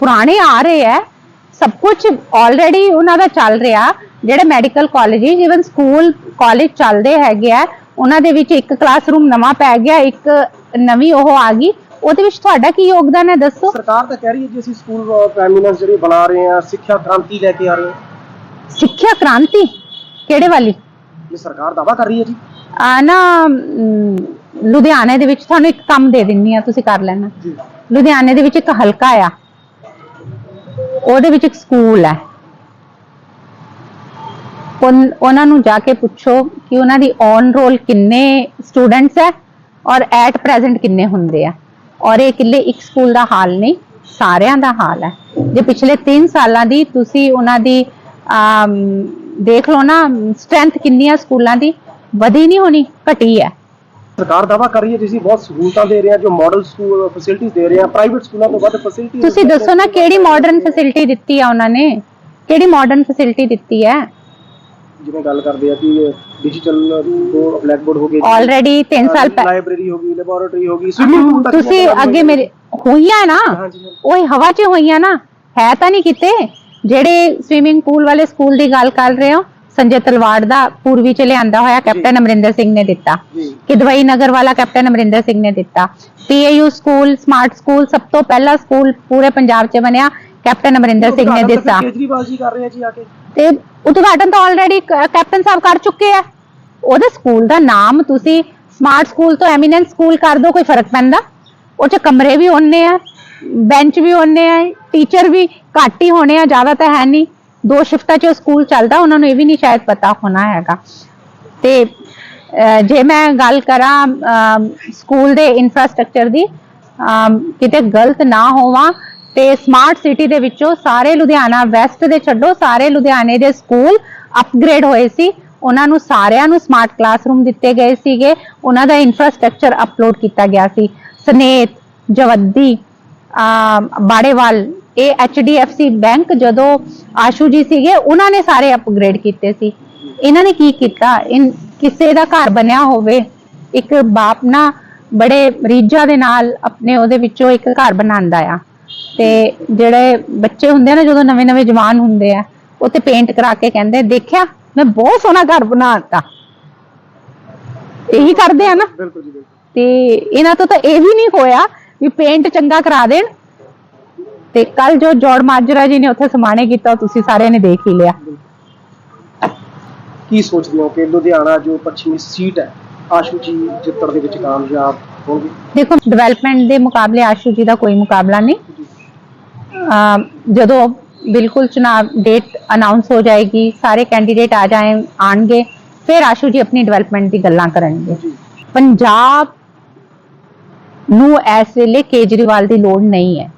ਪੁਰਾਣੇ ਆ ਰਹੇ ਆ। ਸਭ ਕੁਝ ਆਲਰੇਡੀ ਉਹਨਾਂ ਦਾ ਚੱਲ ਰਿਹਾ। ਜਿਹੜੇ medical colleges even school college ਚੱਲਦੇ ਹੈਗੇ ਆ ਉਹਨਾਂ ਦੇ ਵਿੱਚ ਇੱਕ ਕਲਾਸਰੂਮ ਨਵਾਂ ਪੈ ਗਿਆ ਇੱਕ ਨਵੀਂ ਉਹ ਆ ਗਈ। ਉਹਦੇ ਵਿੱਚ ਤੁਹਾਡਾ ਕੀ ਯੋਗਦਾਨ ਹੈ ਦੱਸੋ? ਸਰਕਾਰ ਤਾਂ ਕਹਿ ਰਹੀ ਹੈ ਜੀ ਅਸੀਂ ਸਕੂਲ ਪ੍ਰੈਮਿਨੈਂਸ ਜਿਹੜੇ ਬਣਾ ਰਹੇ ਹਾਂ ਸਿੱਖਿਆ ਕ੍ਰਾਂਤੀ ਲੈ ਕੇ ਆ ਰਹੇ ਹਾਂ। ਸਿੱਖਿਆ ਕ੍ਰਾਂਤੀ? ਕਿਹੜੇ ਵਾਲੀ? ਇਹ ਸਰਕਾਰ ਦਾਵਾ ਕਰ ਰਹੀ ਹੈ ਜੀ। ਆ ਨਾ ਲੁਧਿਆਣੇ ਦੇ ਵਿੱਚ ਤੁਹਾਨੂੰ ਇੱਕ ਕੰਮ ਦੇ ਦਿੰਨੀ ਆ ਤੁਸੀਂ ਕਰ ਲੈਣਾ। ਲੁਧਿਆਣੇ ਦੇ ਵਿੱਚ ਇੱਕ ਹਲਕਾ ਆ। ਉਹਦੇ ਵਿੱਚ ਇੱਕ ਸਕੂਲ ਹੈ। ਉਹਨਾਂ ਨੂੰ ਜਾ ਕੇ ਪੁੱਛੋ ਕਿ ਉਹਨਾਂ ਦੀ ਔਨ ਰੋਲ ਕਿੰਨੇ ਸਟੂਡੈਂਟਸ ਹੈ ਔਰ ਐਟ ਪ੍ਰੈਜ਼ੈਂਟ ਕਿੰਨੇ ਹੁੰਦੇ ਆ। ਔਰ ਇਹ ਇਕੱਲੇ ਇੱਕ ਸਕੂਲ ਦਾ ਹਾਲ ਨਹੀਂ ਸਾਰਿਆਂ ਦਾ ਹਾਲ ਹੈ। ਜੇ ਪਿਛਲੇ 3 ਸਾਲਾਂ ਦੀ ਤੁਸੀਂ ਉਹਨਾਂ ਦੀ ਦੇਖ ਲਓ ਨਾ ਸਟਰੈਂਥ ਕਿੰਨੀ ਆ ਸਕੂਲਾਂ ਦੀ ਵਧੀ ਨਹੀਂ ਹੋਣੀ ਘਟੀ ਹੈ। ਸਰਕਾਰ ਦਾਵਾ ਕਰ ਰਹੀ ਹੈ ਤੁਸੀਂ ਬਹੁਤ ਸਹੂਲਤਾਂ ਦੇ ਰਹੇ ਆ ਜੋ ਮਾਡਲ ਸਕੂਲ ਫੈਸਿਲਿਟੀਜ਼ ਦੇ ਰਹੇ ਆ ਪ੍ਰਾਈਵੇਟ ਸਕੂਲਾਂ ਤੋਂ ਵੱਧ ਫੈਸਿਲਿਟੀਜ਼ ਤੁਸੀਂ ਦੱਸੋ ਨਾ ਕਿਹੜੀ ਮਾਡਰਨ ਫੈਸਿਲਿਟੀ ਦਿੱਤੀ ਆ ਉਹਨਾਂ ਨੇ? ਕਿਹੜੀ ਮਾਡਰਨ ਫੈਸਿਲਿਟੀ ਦਿੱਤੀ ਹੈ? ਜਿਵੇਂ ਗੱਲ ਕਰਦੇ ਆ ਕਿ ਡਿਜੀਟਲ ਬੋਰਡ ਬਲੈਕ ਬੋਰਡ ਹੋ ਗਏ ਆਲਰੇਡੀ 3 ਸਾਲ ਪਹਿਲਾਂ ਲਾਇਬ੍ਰੇਰੀ ਹੋ ਗਈ ਲੈਬੋਰੇਟਰੀ ਹੋ ਗਈ ਪੂਲ ਤੱਕ ਤੁਸੀਂ ਅੱਗੇ। ਮੇਰੇ ਹੋਈਆਂ ਨਾ? ਹਾਂਜੀ। ਉਹ ਹਵਾ 'ਚ ਹੋਈਆਂ ਨਾ? ਹੈ ਤਾਂ ਨਹੀਂ ਕਿਤੇ? ਜਿਹੜੇ ਸਵਿਮਿੰਗ ਪੂਲ ਵਾਲੇ ਸਕੂਲ ਦੀ ਗੱਲ ਕਰ ਰਹੇ ਹੋ ਸੰਜੇ ਤਲਵਾੜ ਦਾ ਪੂਰਬੀ ਚ ਲਿਆਂਦਾ ਹੋਇਆ ਕੈਪਟਨ ਅਮਰਿੰਦਰ ਸਿੰਘ ਨੇ ਦਿੱਤਾ। ਜੀ। ਕਿਦਵਈ ਨਗਰ ਵਾਲਾ ਕੈਪਟਨ ਅਮਰਿੰਦਰ ਸਿੰਘ ਨੇ ਦਿੱਤਾ। ਪੀਏਯੂ ਸਕੂਲ ਸਮਾਰਟ ਸਕੂਲ ਸਭ ਤੋਂ ਪਹਿਲਾ ਸਕੂਲ ਪੂਰੇ ਪੰਜਾਬ 'ਚ ਬਣਿਆ ਕੈਪਟਨ ਅਮਰਿੰਦਰ ਸਿੰਘ ਨੇ ਤਾਂ ਦਿੱਤਾ। ਫਿਰ ਕੇਜਰੀਵਾਲ ਜੀ ਕਰ ਰਹੇ ਆ ਜੀ ਆ ਕੇ। ਤੇ ਉਦਘਾਟਨ ਤਾਂ ਆਲਰੇਡੀ ਕੈਪਟਨ ਸਾਹਿਬ ਕਰ ਚੁੱਕੇ ਆ। ਉਹਦੇ ਸਕੂਲ ਦਾ ਨਾਮ ਤੁਸੀਂ ਸਮਾਰਟ ਸਕੂਲ ਤੋਂ ਐਮੀਨੈਂਸ ਸਕੂਲ ਕਰ ਦੋ, ਕੋਈ ਫ਼ਰਕ ਪੈਂਦਾ? ਉਹ ਚ ਕਮਰੇ ਵੀ ਉਹਨੇ ਆ ਬੈਂਚ ਵੀ ਉਹਨੇ ਆ ਟੀਚਰ ਵੀ ਘੱਟ ਹੀ ਹੋਣੇ ਆ, ਜ਼ਿਆਦਾ ਤਾਂ ਹੈ ਨਹੀਂ। ਦੋ ਸ਼ਿਫਟਾਂ 'ਚ ਉਹ ਸਕੂਲ ਚੱਲਦਾ, ਉਹਨਾਂ ਨੂੰ ਇਹ ਵੀ ਨਹੀਂ ਸ਼ਾਇਦ ਪਤਾ ਹੋਣਾ ਹੈਗਾ। ਤੇ ਜੇ ਮੈਂ ਗੱਲ ਕਰਾਂ ਸਕੂਲ ਦੇ ਇਨਫਰਾਸਟ੍ਰਕਚਰ ਦੀ ਕਿਤੇ ਗਲਤ ਨਾ ਹੋਵਾਂ ਤੇ ਸਮਾਰਟ ਸਿਟੀ ਦੇ ਵਿੱਚੋਂ ਸਾਰੇ ਲੁਧਿਆਣਾ ਵੈਸਟ ਦੇ ਛੱਡੋ, ਸਾਰੇ ਲੁਧਿਆਣੇ ਦੇ ਸਕੂਲ ਅਪਗ੍ਰੇਡ ਹੋਏ ਸੀ। ਉਹਨਾਂ ਨੂੰ ਸਾਰਿਆਂ ਨੂੰ ਸਮਾਰਟ ਕਲਾਸਰੂਮ ਦਿੱਤੇ ਗਏ ਸੀਗੇ। ਉਹਨਾਂ ਦਾ ਇਨਫਰਾਸਟ੍ਰਕਚਰ ਅਪਲੋਡ ਕੀਤਾ ਗਿਆ ਸੀ। ਸਨੇਤ, ਜਵੱਦੀ ਬਾੜੇਵਾਲ, ਇਹ HDFC ਬੈਂਕ ਜਦੋਂ ਆਸ਼ੂ ਜੀ ਸੀਗੇ, ਉਹਨਾਂ ਨੇ ਸਾਰੇ ਅਪਗ੍ਰੇਡ ਕੀਤੇ ਸੀ। ਇਹਨਾਂ ਨੇ ਕੀ ਕੀਤਾ? ਇਨ, ਕਿਸੇ ਦਾ ਘਰ ਬਣਿਆ ਹੋਵੇ, ਇੱਕ ਬਾਪ ਨਾ ਬੜੇ ਰੀਝਾਂ ਦੇ ਨਾਲ ਆਪਣੇ ਉਹਦੇ ਵਿੱਚੋਂ ਇੱਕ ਘਰ ਬਣਾਉਂਦਾ ਆ। ਤੇ ਜਿਹੜੇ ਬੱਚੇ ਹੁੰਦੇ ਆ ਨਾ ਜਦੋਂ ਨਵੇਂ ਨਵੇਂ ਜਵਾਨ ਹੁੰਦੇ ਆ ਤੇ ਪੇਂਟ ਕਰਾ ਕੇ ਕਹਿੰਦੇ ਦੇਖਿਆ ਮੈਂ ਬਹੁਤ ਸੋਹਣਾ ਘਰ ਬਣਾਤਾ ਇਹੀ ਕਰਦੇ ਆ ਨਾ। ਬਿਲਕੁਲ ਜੀ ਤੇ ਇਹਨਾਂ ਤੋਂ ਤਾਂ ਇਹ ਵੀ ਨਹੀਂ ਹੋਇਆ ਵੀ ਪੇਂਟ ਚੰਗਾ ਕਰਾ ਦੇਣ। ਤੇ ਕੱਲ ਜੋ ਜੋੜ ਮਾਜਰਾ ਜੀ ਨੇ ਉੱਥੇ ਸਮਾਣੇ ਕੀਤਾ ਤੁਸੀਂ ਸਾਰਿਆਂ ਨੇ ਦੇਖ ਹੀ ਲਿਆ। ਕੀ ਸੋਚਦੇ ਹੋ ਕਿ ਲੁਧਿਆਣਾ ਜੋ ਪੱਛਮੀ ਸੀਟ ਹੈ ਆਸ਼ੂ ਜੀ ਜਿੱਤਣ ਦੇ ਵਿੱਚ ਕਾਮਯਾਬ ਹੋਣਗੇ? ਦੇਖੋ ਡਿਵੈਲਪਮੈਂਟ ਦੇ ਮੁਕਾਬਲੇ ਆਸ਼ੂ ਜੀ ਦਾ ਕੋਈ ਮੁਕਾਬਲਾ ਨਹੀਂ। ਜਦੋਂ ਬਿਲਕੁਲ ਚੁਣਾਵ ਡੇਟ ਅਨਾਉਂਸ ਹੋ ਜਾਏਗੀ ਸਾਰੇ ਕੈਂਡੀਡੇਟ ਆ ਜਾਏ ਆਣਗੇ ਫਿਰ ਆਸ਼ੂ ਜੀ ਆਪਣੀ ਡਿਵੈਲਪਮੈਂਟ ਦੀ ਗੱਲਾਂ ਕਰਨਗੇ। ਪੰਜਾਬ ਨੂੰ ਇਸ ਵੇਲੇ ਕੇਜਰੀਵਾਲ ਦੀ ਲੋੜ ਨਹੀਂ ਹੈ।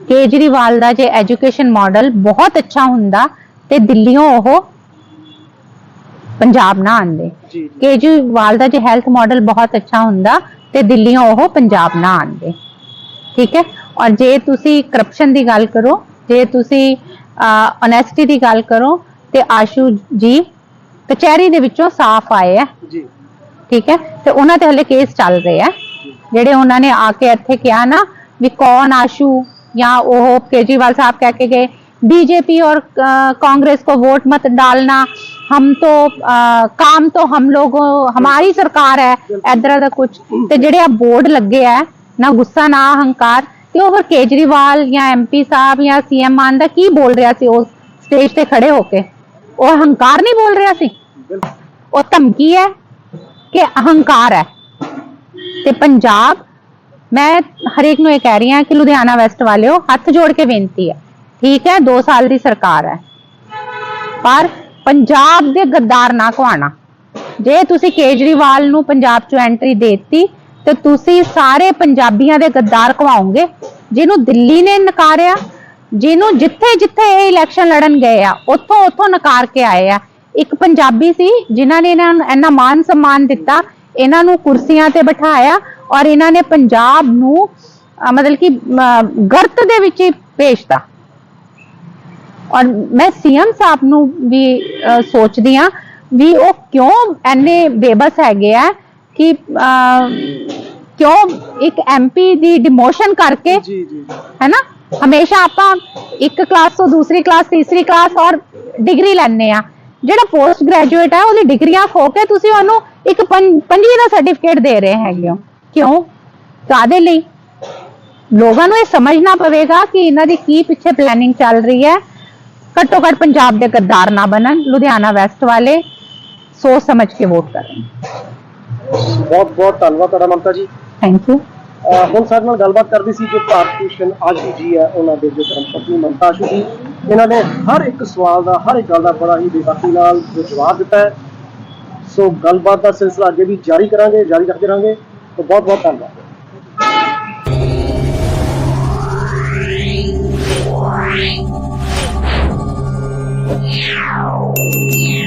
ਕੇਜਰੀਵਾਲ ਦਾ ਜੇ ਐਜੂਕੇਸ਼ਨ ਮਾਡਲ ਬਹੁਤ ਅੱਛਾ ਹੁੰਦਾ ਤੇ ਦਿੱਲੀੋਂ ਉਹ ਪੰਜਾਬ ਨਾ ਆਂਦੇ ਕੇਜਰੀਵਾਲ ਦਾ ਜੇ ਹੈਲਥ ਮਾਡਲ ਬਹੁਤ ਅੱਛਾ ਹੁੰਦਾ ਤੇ ਦਿੱਲੀੋਂ ਉਹ ਪੰਜਾਬ ਨਾ ਆਂਦੇ ਠੀਕ ਹੈ? ਔਰ ਜੇ ਤੁਸੀਂ ਕਰਪਸ਼ਨ ਦੀ ਗੱਲ ਕਰੋ ਜੇ ਤੁਸੀਂ ਓਨੈਸਟੀ ਦੀ ਗੱਲ ਕਰੋ ਤੇ ਆਸ਼ੂ ਜੀ ਕਚਹਿਰੀ ਦੇ ਵਿੱਚੋਂ ਸਾਫ਼ ਆਏ ਆ ਜੀ ਠੀਕ ਹੈ ਤੇ ਉਹਨਾਂ ਤੇ ਹਲੇ ਕੇਸ ਚੱਲ ਰਹੇ ਆ ਜਿਹੜੇ ਉਹਨਾਂ ਨੇ ਆ ਕੇ ਇੱਥੇ ਕਿਹਾ ਨਾ ਵੀ ਕੌਣ ਆਸ਼ੂ ਜਾਂ ਉਹ ਕੇਜਰੀਵਾਲ ਸਾਹਿਬ ਕਹਿ ਕੇ ਗਏ बीजेपी और अ, कांग्रेस को वोट मत डालना हम तो अ, काम तो हम लोगों हमारी सरकार है इधर उधर कुछ ਤੇ ਜਿਹੜੇ ਆ ਬੋਰਡ ਲੱਗੇ ਆ ਨਾ ਗੁੱਸਾ ਨਾ ਤੇ ਉਹ ਫਿਰ ਕੇਜਰੀਵਾਲ ਜਾਂ ਐਮਪੀ ਸਾਹਿਬ ਜਾਂ ਸੀਐਮ ਮਾਨ ਦਾ ਕੀ ਬੋਲ ਰਿਹਾ ਸੀ ਉਸ ਸਟੇਜ ਤੇ ਖੜੇ ਹੋ ਕੇ? ਉਹ ਹੰਕਾਰ ਨਹੀਂ ਬੋਲ ਰਿਹਾ ਸੀ? ਉਹ ਧਮਕੀ ਹੈ ਕਿ ਅਹੰਕਾਰ ਹੈ? ਤੇ ਪੰਜਾਬ ਮੈਂ ਹਰੇਕ ਨੂੰ ਇਹ ਕਹਿ ਰਹੀ ਹਾਂ ਕਿ ਲੁਧਿਆਣਾ ਵੈਸਟ ਵਾਲਿਓ ਹੱਥ ਜੋੜ ਕੇ ਬੇਨਤੀ ਹੈ। ਠੀਕ ਹੈ 2 ਸਾਲ ਦੀ ਸਰਕਾਰ ਹੈ। ਪਰ ਪੰਜਾਬ ਦੇ ਗੱਦਾਰ ਨਾ ਕਹਾਣਾ। ਜੇ ਤੁਸੀਂ ਕੇਜਰੀਵਾਲ ਨੂੰ ਪੰਜਾਬ 'ਚ ਐਂਟਰੀ ਦੇਤੀ ਤੇ ਤੁਸੀਂ ਸਾਰੇ ਪੰਜਾਬੀਆਂ ਦੇ ਗੱਦਾਰ ਕਹਾਉਂਗੇ ਜਿਹਨੂੰ ਦਿੱਲੀ ਨੇ ਨਕਾਰਿਆ ਜਿਹਨੂੰ ਜਿੱਥੇ ਜਿੱਥੇ ਇਹ ਇਲੈਕਸ਼ਨ ਲੜਨ ਗਏ ਆ ਉੱਥੋਂ ਉੱਥੋਂ ਨਕਾਰ ਕੇ ਆਏ ਆ। ਇੱਕ ਪੰਜਾਬੀ ਸੀ ਜਿਨ੍ਹਾਂ ਨੇ ਇਹਨਾਂ ਨੂੰ ਇੰਨਾ ਮਾਨ ਸਨਮਾਨ ਦਿੱਤਾ ਇਹਨਾਂ ਨੂੰ ਕੁਰਸੀਆਂ ਤੇ ਬਿਠਾਇਆ ਔਰ ਇਹਨਾਂ ਨੇ ਪੰਜਾਬ ਨੂੰ ਮਤਲਬ ਕਿ ਅਹ, ਗਰਤ ਦੇ ਵਿੱਚ ਹੀ ਭੇਜਤਾ। ਔਰ ਮੈਂ ਸੀਐਮ ਸਾਹਿਬ ਨੂੰ ਵੀ ਅਹ, ਸੋਚਦੀ ਆ ਵੀ ਉਹ ਕਿਉਂ ਐਨੇ ਬੇਬਸ ਹੈਗੇ ਆ ਕਿ ਕਿਉਂ ਇੱਕ ਐਮਪੀ ਦੀ ਡਿਮੋਸ਼ਨ ਕਰਕੇ ਜੀ ਜੀ ਜੀ। ਹੈ ਨਾ ਹਮੇਸ਼ਾ ਆਪਾਂ ਇੱਕ ਕਲਾਸ ਤੋਂ ਦੂਸਰੀ ਕਲਾਸ ਤੀਸਰੀ ਕਲਾਸ ਔਰ ਡਿਗਰੀ ਲੈਣੇ ਆ ਜਿਹੜਾ ਪੋਸਟ ਗ੍ਰੈਜੂਏਟ ਹੈ ਉਹਦੀ ਡਿਗਰੀਆਂ ਖੋ ਕੇ ਤੁਸੀਂ ਉਹਨੂੰ ਇੱਕ ਪੰਜ- ਪੰਜਵੀਂ ਦਾ ਸਰਟੀਫਿਕੇਟ ਦੇ ਰਹੇ ਹੈਗੇ ਹੋ। ਕਿਉਂ? ਕਾਦੇ ਲਈ? ਲੋਕਾਂ ਨੂੰ ਇਹ ਸਮਝਣਾ ਪਵੇਗਾ ਕਿ ਇਹਨਾਂ ਦੀ ਕੀ ਪਿੱਛੇ ਪਲੈਨਿੰਗ ਚੱਲ ਰਹੀ ਹੈ। ਘੱਟੋ ਘੱਟ ਪੰਜਾਬ ਦੇ ਗੱਦਾਰ ਨਾ ਬਣਨ ਲੁਧਿਆਣਾ ਵੈਸਟ ਵਾਲੇ ਸੋਚ ਸਮਝ ਕੇ ਵੋਟ ਕਰਨ। ਬਹੁਤ ਬਹੁਤ ਧੰਨਵਾਦ ਤੁਹਾਡਾ ਮਮਤਾ ਜੀ ਥੈਂਕ ਯੂ ਅਹ ਹੁਣ ਸਾਡੇ ਨਾਲ ਗੱਲਬਾਤ ਕਰਦੀ ਸੀ ਜੋ ਭਾਰਤ ਭੂਸ਼ਣ ਆਸ਼ੂ ਜੀ ਹੈ ਉਹਨਾਂ ਦੇ ਜੋ ਧਰਮ ਪਤਨੀ ਮਮਤਾ ਆਸ਼ੂ ਜੀ ਇਹਨਾਂ ਨੇ ਹਰ ਇੱਕ ਸਵਾਲ ਦਾ ਹਰ ਇੱਕ ਗੱਲ ਦਾ ਬੜਾ ਹੀ ਬੇਬਾਕੀ ਨਾਲ ਜੋ ਜਵਾਬ ਦਿੱਤਾ ਹੈ ਸੋ ਗੱਲਬਾਤ ਦਾ ਸਿਲਸਿਲਾ ਅੱਗੇ ਵੀ ਜਾਰੀ ਕਰਾਂਗੇ ਜਾਰੀ ਰੱਖਦੇ ਰਹਾਂਗੇ ਤਾਂ ਬਹੁਤ ਬਹੁਤ ਧੰਨਵਾਦ Yeah.